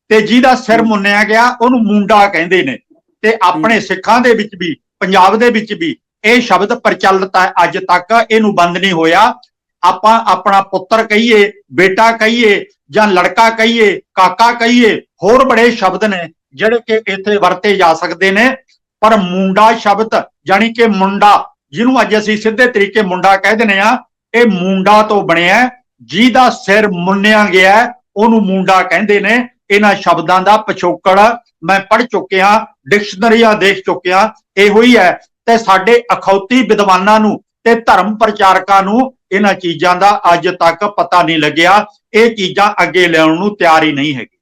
ਤੇ ਜਿਹਦਾ ਸਿਰ ਮੁੰਨਿਆ ਗਿਆ ਉਹਨੂੰ ਮੁੰਡਾ ਕਹਿੰਦੇ ਨੇ। ਤੇ ਆਪਣੇ ਸਿੱਖਾਂ ਦੇ ਵਿੱਚ ਵੀ ਪੰਜਾਬ ਦੇ ਵਿੱਚ ਵੀ ਇਹ ਸ਼ਬਦ ਪ੍ਰਚਲਿਤ ਹੈ ਅੱਜ ਤੱਕ ਇਹਨੂੰ ਬੰਦ ਨਹੀਂ ਹੋਇਆ। ਆਪਾਂ ਆਪਣਾ ਪੁੱਤਰ ਕਹੀਏ ਬੇਟਾ ਕਹੀਏ ਜਾਂ ਲੜਕਾ ਕਹੀਏ ਕਾਕਾ ਕਹੀਏ ਹੋਰ ਬੜੇ ਸ਼ਬਦ ਨੇ ਜਿਹੜੇ ਕਿ ਇੱਥੇ ਵਰਤੇ ਜਾ ਸਕਦੇ ਨੇ। ਪਰ ਮੁੰਡਾ ਸ਼ਬਦ ਜਾਨੀ ਕਿ ਮੁੰਡਾ ਜਿਹਨੂੰ ਅੱਜ ਅਸੀਂ ਸਿੱਧੇ ਤਰੀਕੇ ਮੁੰਡਾ ਕਹਿ ਦਿੰਦੇ ਆ ਇਹ ਮੁੰਡਾ ਤੋਂ ਬਣਿਆ। ਜਿਹਦਾ ਸਿਰ ਮੁੰਨਿਆ ਗਿਆ ਉਹਨੂੰ ਮੁੰਡਾ ਕਹਿੰਦੇ ਨੇ ਇਹਨਾਂ ਸ਼ਬਦਾਂ ਦਾ ਪਿਛੋਕੜ ਮੈਂ ਪੜ੍ਹ ਚੁੱਕਿਆ ਡਿਕਸ਼ਨਰੀਆਂ ਦੇਖ ਚੁੱਕਿਆ ਇਹੋ ਹੀ ਹੈ। ਤੇ ਸਾਡੇ ਅਖੌਤੀ ਵਿਦਵਾਨਾਂ ਨੂੰ ਤੇ ਧਰਮ ਪ੍ਰਚਾਰਕਾਂ ਨੂੰ ਇਹਨਾਂ ਚੀਜ਼ਾਂ ਦਾ ਅੱਜ ਤੱਕ ਪਤਾ ਨਹੀਂ ਲੱਗਿਆ। ਇਹ ਚੀਜ਼ਾਂ ਅੱਗੇ ਲਿਆਉਣ ਨੂੰ ਤਿਆਰ ਹੀ ਨਹੀਂ ਹੈਗੀ।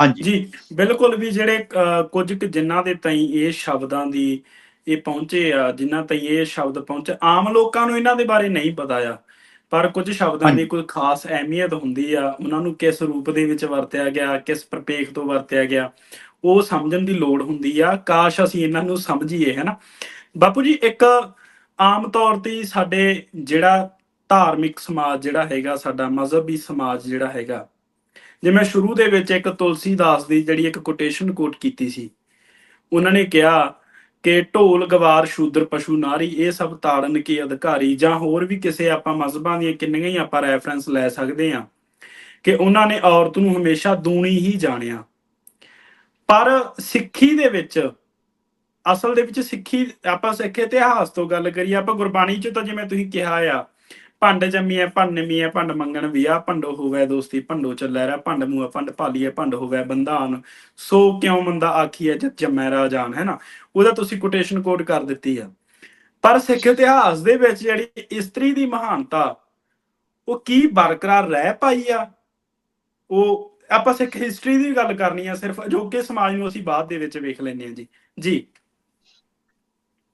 ਹਾਂਜੀ। ਜੀ ਬਿਲਕੁਲ ਵੀ ਜਿਹੜੇ ਅਹ, ਕੁਝ ਕੁ ਜਿਨ੍ਹਾਂ ਦੇ ਤਾਈ ਇਹ ਸ਼ਬਦਾਂ ਦੀ ਇਹ ਪਹੁੰਚੇ ਆ ਜਿਨ੍ਹਾਂ ਤਾਈ ਇਹ ਸ਼ਬਦ ਪਹੁੰਚੇ ਆਮ ਲੋਕਾਂ ਨੂੰ ਇਹਨਾਂ ਦੇ ਬਾਰੇ ਨਹੀਂ ਪਤਾ ਆ। ਪਰ ਕੁਝ ਸ਼ਬਦਾਂ ਦੀ। ਕੋਈ ਖਾਸ ਅਹਿਮੀਅਤ ਹੁੰਦੀ ਆ ਉਹਨਾਂ ਨੂੰ ਕਿਸ ਰੂਪ ਦੇ ਵਿੱਚ ਵਰਤਿਆ ਗਿਆ ਕਿਸ ਪ੍ਰਪੇਖ ਤੋਂ ਵਰਤਿਆ ਗਿਆ ਉਹ ਸਮਝਣ ਦੀ ਲੋੜ ਹੁੰਦੀ ਆ ਕਾਸ਼ ਅਸੀਂ ਇਹਨਾਂ ਨੂੰ ਸਮਝੀਏ ਹੈਨਾ ਬਾਪੂ ਜੀ ਇੱਕ ਆਮ ਤੌਰ ਤੇ ਸਾਡੇ ਜਿਹੜਾ ਧਾਰਮਿਕ ਸਮਾਜ ਜਿਹੜਾ ਹੈਗਾ ਸਾਡਾ ਮਜ਼ਹਬੀ ਸਮਾਜ ਜਿਹੜਾ ਹੈਗਾ ਜੇ ਮੈਂ ਸ਼ੁਰੂ ਦੇ ਵਿੱਚ ਇੱਕ ਤੁਲਸੀਦਾਸ ਦੀ ਜਿਹੜੀ ਇੱਕ ਕੋਟੇਸ਼ਨ ਕੋਟ ਕੀਤੀ ਸੀ ਉਹਨਾਂ ਨੇ ਕਿਹਾ ਕਿ ਢੋਲ ਗਵਾਰ, ਸ਼ੂਦਰ ਪਸ਼ੂ, ਨਾਰੀ, ਇਹ ਸਭ ਤਾੜਨ ਕੇ ਅਧਿਕਾਰੀ ਜਾਂ ਹੋਰ ਵੀ ਕਿਸੇ ਆਪਾਂ ਮਜ਼ਹਬਾਂ ਦੀਆਂ ਕਿੰਨੀਆਂ ਹੀ ਆਪਾਂ ਰੈਫਰੈਂਸ ਲੈ ਸਕਦੇ ਹਾਂ ਕਿ ਉਹਨਾਂ ਨੇ ਔਰਤ ਨੂੰ ਹਮੇਸ਼ਾ ਦੂਣੀ ਹੀ ਜਾਣਿਆ। ਪਰ ਸਿੱਖੀ ਦੇ ਵਿੱਚ, ਅਸਲ ਦੇ ਵਿੱਚ ਸਿੱਖੀ ਆਪਾਂ ਸਿੱਖ ਇਤਿਹਾਸ ਤੋਂ ਗੱਲ ਕਰੀਏ, ਆਪਾਂ ਗੁਰਬਾਣੀ ਚ ਤਾਂ ਜਿਵੇਂ ਤੁਸੀਂ ਕਿਹਾ ਆ ਭੰਡ ਜੰਮੀਐ ਭੰਡ ਨਿਮੀਐ ਭੰਡ ਮੰਗਣ ਵਿਆ ਭੰਡੋ ਹੋਵੇ ਦੋਸਤੀ, ਭੰਡੋ ਚੱਲੈ ਰਾ ਭੰਡ ਮੂਆ ਭੰਡ ਭਾਲੀਐ ਭੰਡ ਹੋਵੇ ਬੰਧਾਨ। ਸੋ ਕਿਉ ਮੰਦਾ ਆਖੀਐ ਜਤ ਜੰਮੈ ਰਾਜਾਨ, ਹੈ ਨਾ? ਉਹਦਾ ਤੁਸੀਂ ਕੋਟੇਸ਼ਨ ਕੋਡ ਕਰ ਦਿੱਤੀ ਆ। ਪਰ ਸਿੱਖ ਇਤਿਹਾਸ ਦੇ ਵਿੱਚ ਜਿਹੜੀ ਇਸਤਰੀ ਦੀ ਮਹਾਨਤਾ, ਉਹ ਕੀ ਬਰਕਰਾਰ ਰਹਿ ਪਾਈ ਆ? ਉਹ ਆਪਾਂ ਸਿੱਖ ਹਿਸਟਰੀ ਦੀ ਗੱਲ ਕਰਨੀ ਆ, ਸਿਰਫ ਅਜੋਕੇ ਸਮਾਜ ਨੂੰ ਅਸੀਂ ਬਾਅਦ ਦੇ ਵਿੱਚ ਵੇਖ ਲੈਂਦੇ ਆ ਜੀ। ਜੀ।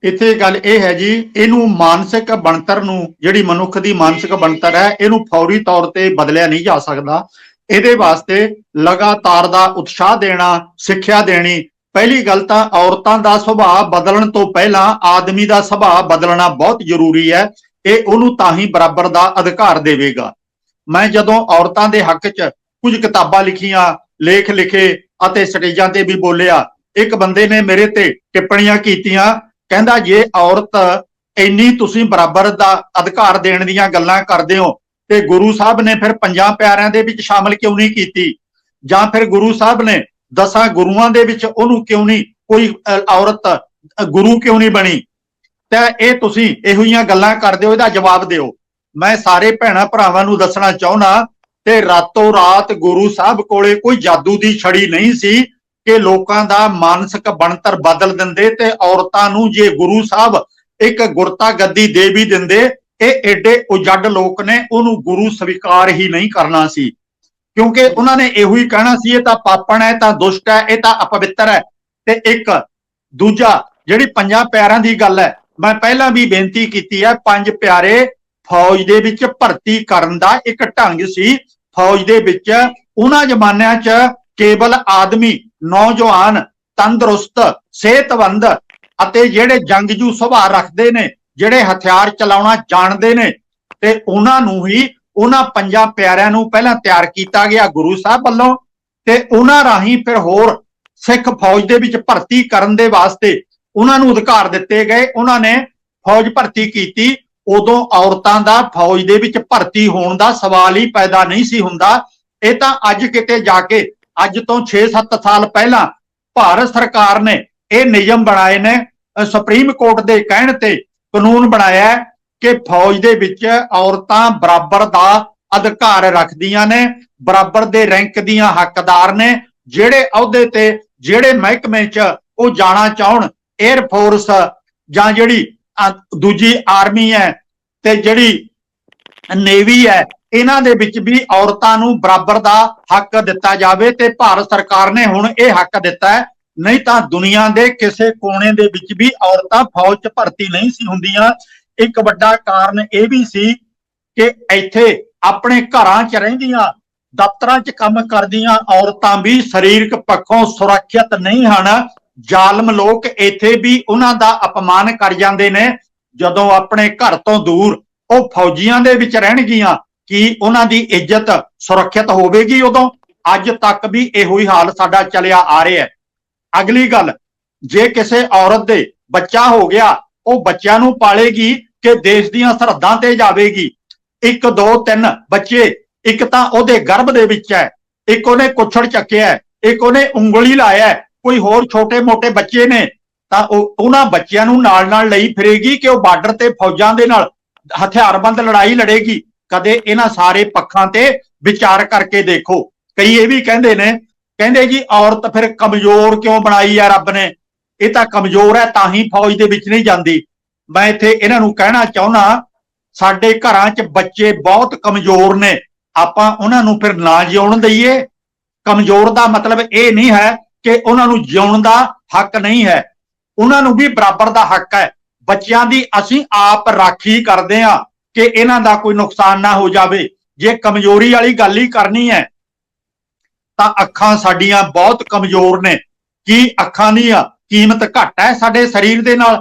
ਇੱਥੇ ਗੱਲ ਇਹ ਹੈ ਜੀ, ਇਹਨੂੰ ਮਾਨਸਿਕ ਬਣਤਰ ਨੂੰ, ਜਿਹੜੀ ਮਨੁੱਖ ਦੀ ਮਾਨਸਿਕ ਬਣਤਰ ਹੈ, ਇਹਨੂੰ ਫੌਰੀ ਤੌਰ ਤੇ ਬਦਲਿਆ ਨਹੀਂ ਜਾ ਸਕਦਾ। ਇਹਦੇ ਵਾਸਤੇ ਲਗਾਤਾਰ ਦਾ ਉਤਸ਼ਾਹ ਦੇਣਾ, ਸਿੱਖਿਆ ਦੇਣੀ, ਪਹਿਲੀ ਗੱਲ ਤਾਂ ਔਰਤਾਂ ਦਾ ਸੁਭਾਅ ਬਦਲਣ ਤੋਂ ਪਹਿਲਾਂ ਆਦਮੀ ਦਾ ਸੁਭਾਅ ਬਦਲਣਾ ਬਹੁਤ ਜ਼ਰੂਰੀ ਹੈ। ਇਹ ਉਹਨੂੰ ਤਾਂ ਹੀ ਬਰਾਬਰ ਦਾ ਅਧਿਕਾਰ ਦੇਵੇਗਾ। ਮੈਂ ਜਦੋਂ ਔਰਤਾਂ ਦੇ ਹੱਕ 'ਚ ਕੁਝ ਕਿਤਾਬਾਂ ਲਿਖੀਆਂ, ਲੇਖ ਲਿਖੇ ਅਤੇ ਸਟੇਜਾਂ ਤੇ ਵੀ ਬੋਲਿਆ, ਇੱਕ ਬੰਦੇ ਨੇ ਮੇਰੇ ਤੇ ਟਿੱਪਣੀਆਂ ਕੀਤੀਆਂ ਕਹਿੰਦਾ, ਜੇ ਔਰਤ ਇੰਨੀ ਤੁਸੀਂ ਬਰਾਬਰ ਦਾ ਅਧਿਕਾਰ ਦੇਣ ਦੀਆਂ ਗੱਲਾਂ ਕਰਦੇ ਹੋ, ਤੇ ਗੁਰੂ ਸਾਹਿਬ ਨੇ ਫਿਰ ਪੰਜਾਂ ਪਿਆਰਿਆਂ ਦੇ ਵਿੱਚ ਸ਼ਾਮਲ ਕਿਉਂ ਨਹੀਂ ਕੀਤੀ? ਜਾਂ ਫਿਰ ਗੁਰੂ ਸਾਹਿਬ ਨੇ ਦਸਾਂ ਗੁਰੂਆਂ ਦੇ ਵਿੱਚ ਉਹਨੂੰ ਕਿਉਂ ਨਹੀਂ, ਕੋਈ ਔਰਤ ਗੁਰੂ ਕਿਉਂ ਨਹੀਂ ਬਣੀ? ਤਾਂ ਇਹ ਤੁਸੀਂ ਇਹੋ ਜਿਹੀਆਂ ਗੱਲਾਂ ਕਰਦੇ ਹੋ, ਇਹਦਾ ਜਵਾਬ ਦਿਓ। ਮੈਂ ਸਾਰੇ ਭੈਣਾਂ ਭਰਾਵਾਂ ਨੂੰ ਦੱਸਣਾ ਚਾਹੁੰਦਾ, ਤੇ ਰਾਤੋਂ ਰਾਤ ਗੁਰੂ ਸਾਹਿਬ ਕੋਲੇ ਕੋਈ ਜਾਦੂ ਦੀ ਛੜੀ ਨਹੀਂ ਸੀ ਕਿ ਲੋਕਾਂ ਦਾ ਮਾਨਸਿਕ ਬਣਤਰ ਬਦਲ ਦਿੰਦੇ ਤੇ ਔਰਤਾਂ ਨੂੰ ਜੇ ਗੁਰੂ ਸਾਹਿਬ ਇੱਕ ਗੁਰਤਾ ਗੱਦੀ ਦੇ ਵੀ ਦਿੰਦੇ, ਇਹ ਐਡੇ ਉਜੱਡ ਲੋਕ ਨੇ, ਉਹਨੂੰ ਗੁਰੂ ਸਵੀਕਾਰ ਹੀ ਨਹੀਂ ਕਰਨਾ ਸੀ। ਕਿਉਂਕਿ ਉਹਨਾਂ ਨੇ ਇਹੋ ਹੀ ਕਹਿਣਾ ਸੀ, ਇਹ ਤਾਂ ਪਾਪਣ ਹੈ ਤਾਂ ਦੁਸ਼ਟ ਹੈ, ਇਹ ਤਾਂ ਅਪਵਿੱਤਰ ਹੈ। ਤੇ ਇੱਕ ਦੂਜਾ, ਜਿਹੜੀ ਪੰਜਾਂ ਪਿਆਰਾਂ ਦੀ ਗੱਲ ਹੈ, ਮੈਂ ਪਹਿਲਾਂ ਵੀ ਬੇਨਤੀ ਕੀਤੀ ਹੈ, ਪੰਜ ਪਿਆਰੇ ਫੌਜ ਦੇ ਵਿੱਚ ਭਰਤੀ ਕਰਨ ਦਾ ਇੱਕ ਢੰਗ ਸੀ। ਫੌਜ ਦੇ ਵਿੱਚ ਉਹਨਾਂ ਜ਼ਮਾਨਿਆਂ 'ਚ ਕੇਵਲ ਆਦਮੀ ਨੌਜਵਾਨ ਤੰਦਰੁਸਤ ਸਿਹਤਵੰਦ ਅਤੇ ਜਿਹੜੇ ਜੰਗਜੂ ਸੁਭਾਅ ਰੱਖਦੇ ਨੇ, ਜਿਹੜੇ ਹਥਿਆਰ ਚਲਾਉਣਾ ਜਾਣਦੇ ਨੇ, ਤੇ ਉਹਨਾਂ ਨੂੰ ਹੀ ਉਹਨਾਂ ਪੰਜਾਂ ਪਿਆਰਿਆਂ ਨੂੰ ਪਹਿਲਾਂ ਤਿਆਰ ਕੀਤਾ ਗਿਆ ਗੁਰੂ ਸਾਹਿਬ ਵੱਲੋਂ ਤੇ ਉਹਨਾਂ ਰਾਹੀਂ ਫਿਰ ਹੋਰ ਸਿੱਖ ਫੌਜ ਦੇ ਵਿੱਚ ਭਰਤੀ ਕਰਨ ਦੇ ਵਾਸਤੇ ਉਹਨਾਂ ਨੂੰ ਅਧਿਕਾਰ ਦਿੱਤੇ ਗਏ। ਉਹਨਾਂ ਨੇ ਫੌਜ ਭਰਤੀ ਕੀਤੀ। ਉਦੋਂ ਔਰਤਾਂ ਦਾ ਫੌਜ ਦੇ ਵਿੱਚ ਭਰਤੀ ਹੋਣ ਦਾ ਸਵਾਲ ਹੀ ਪੈਦਾ ਨਹੀਂ ਸੀ ਹੁੰਦਾ। ਇਹ ਤਾਂ ਅੱਜ ਕਿਤੇ ਜਾ ਕੇ ਅੱਜ ਤੋਂ 6-7 ਸਾਲ ਪਹਿਲਾਂ ਭਾਰਤ ਸਰਕਾਰ ਨੇ ਇਹ ਨਿਯਮ ਬਣਾਏ ਨੇ ਸੁਪਰੀਮ ਕੋਰਟ ਦੇ ਕਹਿਣ ਤੇ ਕਾਨੂੰਨ ਬਣਾਇਆ ਕਿ ਫੌਜ ਦੇ ਵਿੱਚ ਔਰਤਾਂ ਬਰਾਬਰ ਦਾ ਅਧਿਕਾਰ ਰੱਖਦੀਆਂ ਨੇ, ਬਰਾਬਰ ਦੇ ਰੈਂਕ ਦੀਆਂ ਹੱਕਦਾਰ ਨੇ, ਜਿਹੜੇ ਅਹੁਦੇ ਤੇ, ਜਿਹੜੇ ਮਹਿਕਮੇ 'ਚ ਉਹ ਜਾਣਾ ਚਾਹਣ 에ਅਰ ਫੋਰਸ ਜਾਂ ਜਿਹੜੀ ਦੂਜੀ ਆਰਮੀ ਹੈ ਤੇ ਜਿਹੜੀ ਨੇਵੀ ਹੈ ਇਹਨਾਂ ਦੇ ਵਿੱਚ ਵੀ ਔਰਤਾਂ ਨੂੰ ਬਰਾਬਰ ਦਾ ਹੱਕ ਦਿੱਤਾ ਜਾਵੇ ਤੇ ਭਾਰਤ ਸਰਕਾਰ ਨੇ ਹੁਣ ਇਹ ਹੱਕ ਦਿੱਤਾ ਹੈ। ਨਹੀਂ ਤਾਂ ਦੁਨੀਆ ਦੇ ਕਿਸੇ ਕੋਨੇ ਦੇ ਵਿੱਚ ਵੀ ਔਰਤਾਂ ਫੌਜ 'ਚ ਭਰਤੀ ਨਹੀਂ ਸੀ ਹੁੰਦੀਆਂ। ਇੱਕ ਵੱਡਾ ਕਾਰਨ ਇਹ ਵੀ ਸੀ ਕਿ ਇੱਥੇ ਆਪਣੇ ਘਰਾਂ 'ਚ ਰਹਿੰਦੀਆਂ, ਦਫ਼ਤਰਾਂ 'ਚ ਕੰਮ ਕਰਦੀਆਂ ਔਰਤਾਂ ਵੀ ਸਰੀਰਕ ਪੱਖੋਂ ਸੁਰੱਖਿਅਤ ਨਹੀਂ ਹਨ। ਜ਼ਾਲਮ ਲੋਕ ਇੱਥੇ ਵੀ ਉਹਨਾਂ ਦਾ ਅਪਮਾਨ ਕਰ ਜਾਂਦੇ ਨੇ। ਜਦੋਂ ਆਪਣੇ ਘਰ ਤੋਂ ਦੂਰ ਉਹ ਫੌਜੀਆਂ ਦੇ ਵਿੱਚ ਰਹਿਣਗੀਆਂ ਕੀ ਉਹਨਾਂ ਦੀ ਇੱਜ਼ਤ ਸੁਰੱਖਿਅਤ ਹੋਵੇਗੀ ਉਦੋਂ? ਅੱਜ ਤੱਕ ਵੀ ਇਹੋ ਹੀ ਹਾਲ ਸਾਡਾ ਚੱਲਿਆ ਆ ਰਿਹਾ ਹੈ। ਅਗਲੀ ਗੱਲ, ਜੇ ਕਿਸੇ ਔਰਤ ਦੇ ਬੱਚਾ ਹੋ ਗਿਆ, ਉਹ ਬੱਚਿਆਂ ਨੂੰ ਪਾਲੇਗੀ ਕਿ ਦੇਸ਼ ਦੀਆਂ ਸਰਹੱਦਾਂ ਤੇ ਜਾਵੇਗੀ? ਇੱਕ, ਦੋ, ਤਿੰਨ ਬੱਚੇ, ਇੱਕ ਤਾਂ ਉਹਦੇ ਗਰਭ ਦੇ ਵਿੱਚ ਹੈ, ਇੱਕ ਉਹਨੇ ਕੁੱਛੜ ਚੱਕਿਆ ਇੱਕ ਉਹਨੇ ਉਂਗਲੀ ਲਾਇਆ ਕੋਈ ਹੋਰ ਛੋਟੇ-ਮੋਟੇ ਬੱਚੇ ਨੇ, ਤਾਂ ਉਹ, ਉਹਨਾਂ ਬੱਚਿਆਂ ਨੂੰ ਨਾਲ-ਨਾਲ ਲਈ ਫਿਰੇਗੀ ਕਿ ਉਹ ਬਾਰਡਰ ਤੇ ਫੌਜਾਂ ਦੇ ਨਾਲ ਹਥਿਆਰਬੰਦ ਲੜਾਈ ਲੜੇਗੀ। ਕਦੇ ਇਹਨਾਂ ਸਾਰੇ ਪੱਖਾਂ ਤੇ ਵਿਚਾਰ ਕਰਕੇ ਦੇਖੋ। ਕਈ ਇਹ ਵੀ ਕਹਿੰਦੇ ਨੇ, ਕਹਿੰਦੇ ਜੀ ਔਰਤ ਫਿਰ ਕਮਜ਼ੋਰ ਕਿਉਂ ਬਣਾਈ ਆ ਰੱਬ ਨੇ? ਇਹ ਤਾਂ ਕਮਜ਼ੋਰ ਹੈ, ਤਾਂ ਹੀ ਫੌਜ ਦੇ ਵਿੱਚ ਨਹੀਂ ਜਾਂਦੀ। ਮੈਂ ਇੱਥੇ ਇਹਨਾਂ ਨੂੰ ਕਹਿਣਾ ਚਾਹੁੰਦਾ ਸਾਡੇ ਘਰਾਂ 'ਚ ਬੱਚੇ ਬਹੁਤ ਕਮਜ਼ੋਰ ਨੇ। ਆਪਾਂ ਉਹਨਾਂ ਨੂੰ ਫਿਰ ਨਾ ਜਿਉਣ ਦਈਏ। ਕਮਜ਼ੋਰ ਦਾ ਮਤਲਬ ਇਹ ਨਹੀਂ ਹੈ ਕਿ ਉਹਨਾਂ ਨੂੰ ਜਿਉਣ ਦਾ ਹੱਕ ਨਹੀਂ ਹੈ। ਉਹਨਾਂ ਨੂੰ ਵੀ ਬਰਾਬਰ ਦਾ ਹੱਕ ਹੈ। ਬੱਚਿਆਂ ਦੀ ਅਸੀਂ ਆਪ ਰਾਖੀ ਕਰਦੇ ਆ ਕਿ ਇਹਨਾਂ ਦਾ ਕੋਈ ਨੁਕਸਾਨ ਨਾ ਹੋ ਜਾਵੇ। ਜੇ ਕਮਜ਼ੋਰੀ ਵਾਲੀ ਗੱਲ ਹੀ ਕਰਨੀ ਹੈ, ਤਾਂ ਅੱਖਾਂ ਸਾਡੀਆਂ ਬਹੁਤ ਕਮਜ਼ੋਰ ਨੇ। ਕੀ ਅੱਖਾਂ ਦੀ ਆ ਕੀਮਤ ਘੱਟ ਹੈ ਸਾਡੇ ਸਰੀਰ ਦੇ ਨਾਲ?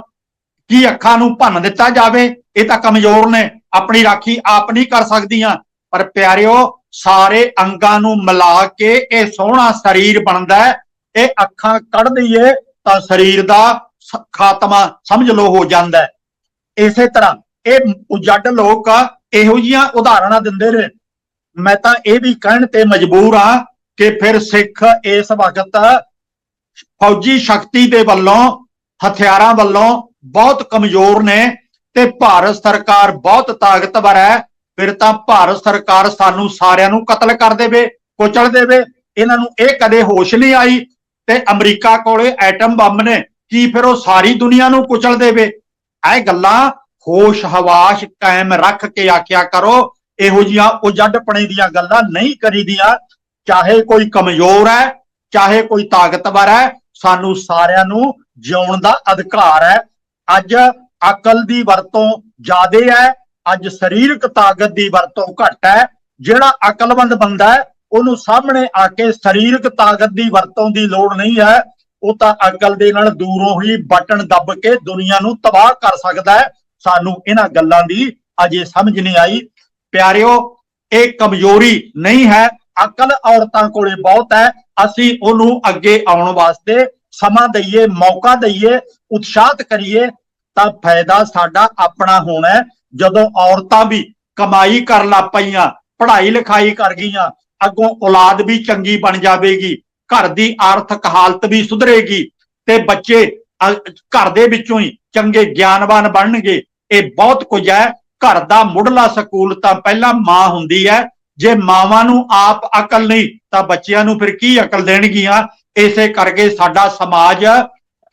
ਕੀ ਅੱਖਾਂ ਨੂੰ ਭੰਨ ਦਿੱਤਾ ਜਾਵੇ? ਇਹ ਤਾਂ ਕਮਜ਼ੋਰ ਨੇ। ਆਪਣੀ ਰਾਖੀ ਆਪ ਨਹੀਂ ਕਰ ਸਕਦੀਆਂ। ਪਰ ਪਿਆਰਿਓ, ਸਾਰੇ ਅੰਗਾਂ ਨੂੰ ਮਿਲਾ ਕੇ ਇਹ ਸੋਹਣਾ ਸਰੀਰ ਬਣਦਾ ਹੈ। ਇਹ ਅੱਖਾਂ ਕੱਢ ਦਈਏ ਤਾਂ ਸਰੀਰ ਦਾ ਖਾਤਮਾ ਸਮਝ ਲੋ ਹੋ ਜਾਂਦਾ ਹੈ। ਇਸੇ ਤਰ੍ਹਾਂ ਇਹ ਉਜੱਡ ਲੋਕ ਇਹੋ ਜੀਆਂ ਉਦਾਹਰਣਾਂ ਦਿੰਦੇ ਨੇ। ਮੈਂ ਤਾਂ ਇਹ ਵੀ ਕਹਿਣ ਤੇ ਮਜਬੂਰ ਆ ਕਿ ਫਿਰ ਸਿੱਖ ਇਸ ਵਕਤ ਫੌਜੀ ਸ਼ਕਤੀ ਦੇ ਵੱਲੋਂ, ਹਥਿਆਰਾਂ ਵੱਲੋਂ ਬਹੁਤ ਕਮਜ਼ੋਰ ਨੇ ਤੇ ਭਾਰਤ ਸਰਕਾਰ ਬਹੁਤ ਤਾਕਤਵਰ ਹੈ। ਫਿਰ ਤਾਂ ਭਾਰਤ ਸਰਕਾਰ ਸਾਨੂੰ ਸਾਰਿਆਂ ਨੂੰ ਕਤਲ ਕਰ ਦੇਵੇ, ਕੁਚਲ ਦੇਵੇ। ਇਹਨਾਂ ਨੂੰ ਇਹ ਕਦੇ ਹੋਸ਼ ਨਹੀਂ ਆਈ ਤੇ ਅਮਰੀਕਾ ਕੋਲੇ ਐਟਮ ਬੰਬ ਨੇ, ਕੀ ਫਿਰ ਉਹ ਸਾਰੀ ਦੁਨੀਆ ਨੂੰ ਕੁਚਲ ਦੇਵੇ? ਇਹ ਗੱਲਾਂ ਹੋਸ਼ ਹਵਾਸ਼ ਕਾਇਮ ਰੱਖ ਕੇ ਆਖਿਆ ਕਰੋ, ਇਹੋ ਜੀਆਂ ਉਜੱਡਪਣੇ ਦੀਆਂ ਗੱਲਾਂ ਨਹੀਂ ਕਰੀਦੀਆਂ। ਚਾਹੇ ਕੋਈ ਕਮਜ਼ੋਰ ਹੈ, ਚਾਹੇ ਕੋਈ ਤਾਕਤਵਰ ਹੈ, ਸਾਨੂੰ ਸਾਰਿਆਂ ਨੂੰ ਜਿਉਣ ਦਾ ਅਧਿਕਾਰ ਹੈ। ਅੱਜ ਅਕਲ ਦੀ ਵਰਤੋਂ ਜ਼ਿਆਦੇ ਹੈ, ਅੱਜ ਸਰੀਰਕ ਤਾਕਤ ਦੀ ਵਰਤੋਂ ਘੱਟ ਹੈ। ਜਿਹੜਾ ਅਕਲਮੰਦ ਬੰਦਾ ਹੈ, ਉਹਨੂੰ ਸਾਹਮਣੇ ਆ ਕੇ ਸਰੀਰਕ ਤਾਕਤ ਦੀ ਵਰਤੋਂ ਦੀ ਲੋੜ ਨਹੀਂ ਹੈ। ਉਹ ਤਾਂ ਅਕਲ ਦੇ ਨਾਲ ਦੂਰੋਂ ਹੀ ਬਟਨ ਦੱਬ ਕੇ ਦੁਨੀਆ ਨੂੰ ਤਬਾਹ ਕਰ ਸਕਦਾ ਹੈ। ਸਾਨੂੰ ਇਹਨਾਂ ਗੱਲਾਂ ਦੀ ਅਜੇ ਸਮਝ ਨਹੀਂ ਆਈ। ਪਿਆਰਿਓ, ਇਹ ਕਮਜ਼ੋਰੀ ਨਹੀਂ ਹੈ। ਅਕਲ ਔਰਤਾਂ ਕੋਲੇ ਬਹੁਤ ਹੈ। ਅਸੀਂ ਉਹਨੂੰ ਅੱਗੇ ਆਉਣ ਵਾਸਤੇ ਸਮਾਂ ਦਈਏ, ਮੌਕਾ ਦਈਏ, ਉਤਸ਼ਾਹਤ ਕਰੀਏ, ਤਾਂ ਫਾਇਦਾ ਸਾਡਾ ਆਪਣਾ ਹੋਣਾ ਜਦੋਂ ਔਰਤਾਂ ਵੀ ਕਮਾਈ ਕਰਨ ਲੱਗ ਪਈਆਂ, ਪੜ੍ਹਾਈ ਲਿਖਾਈ ਕਰ ਗਈਆਂ, ਅੱਗੋਂ ਔਲਾਦ ਵੀ ਚੰਗੀ ਬਣ ਜਾਵੇਗੀ, ਘਰ ਦੀ ਆਰਥਿਕ ਹਾਲਤ ਵੀ ਸੁਧਰੇਗੀ ਤੇ ਬੱਚੇ ਘਰ ਦੇ ਵਿੱਚੋਂ ਹੀ ਚੰਗੇ ਗਿਆਨਵਾਨ ਬਣਨਗੇ। ਇਹ ਬਹੁਤ ਕੁਝ ਹੈ। ਘਰ ਦਾ ਮੁੱਢਲਾ ਸਕੂਲ ਤਾਂ ਪਹਿਲਾਂ ਮਾਂ ਹੁੰਦੀ ਹੈ। ਜੇ ਮਾਵਾਂ ਨੂੰ ਆਪ ਅਕਲ ਨਹੀਂ, ਤਾਂ ਬੱਚਿਆਂ ਨੂੰ ਫਿਰ ਕੀ ਅਕਲ ਦੇਣਗੀਆਂ? ਇਸੇ ਕਰਕੇ ਸਾਡਾ ਸਮਾਜ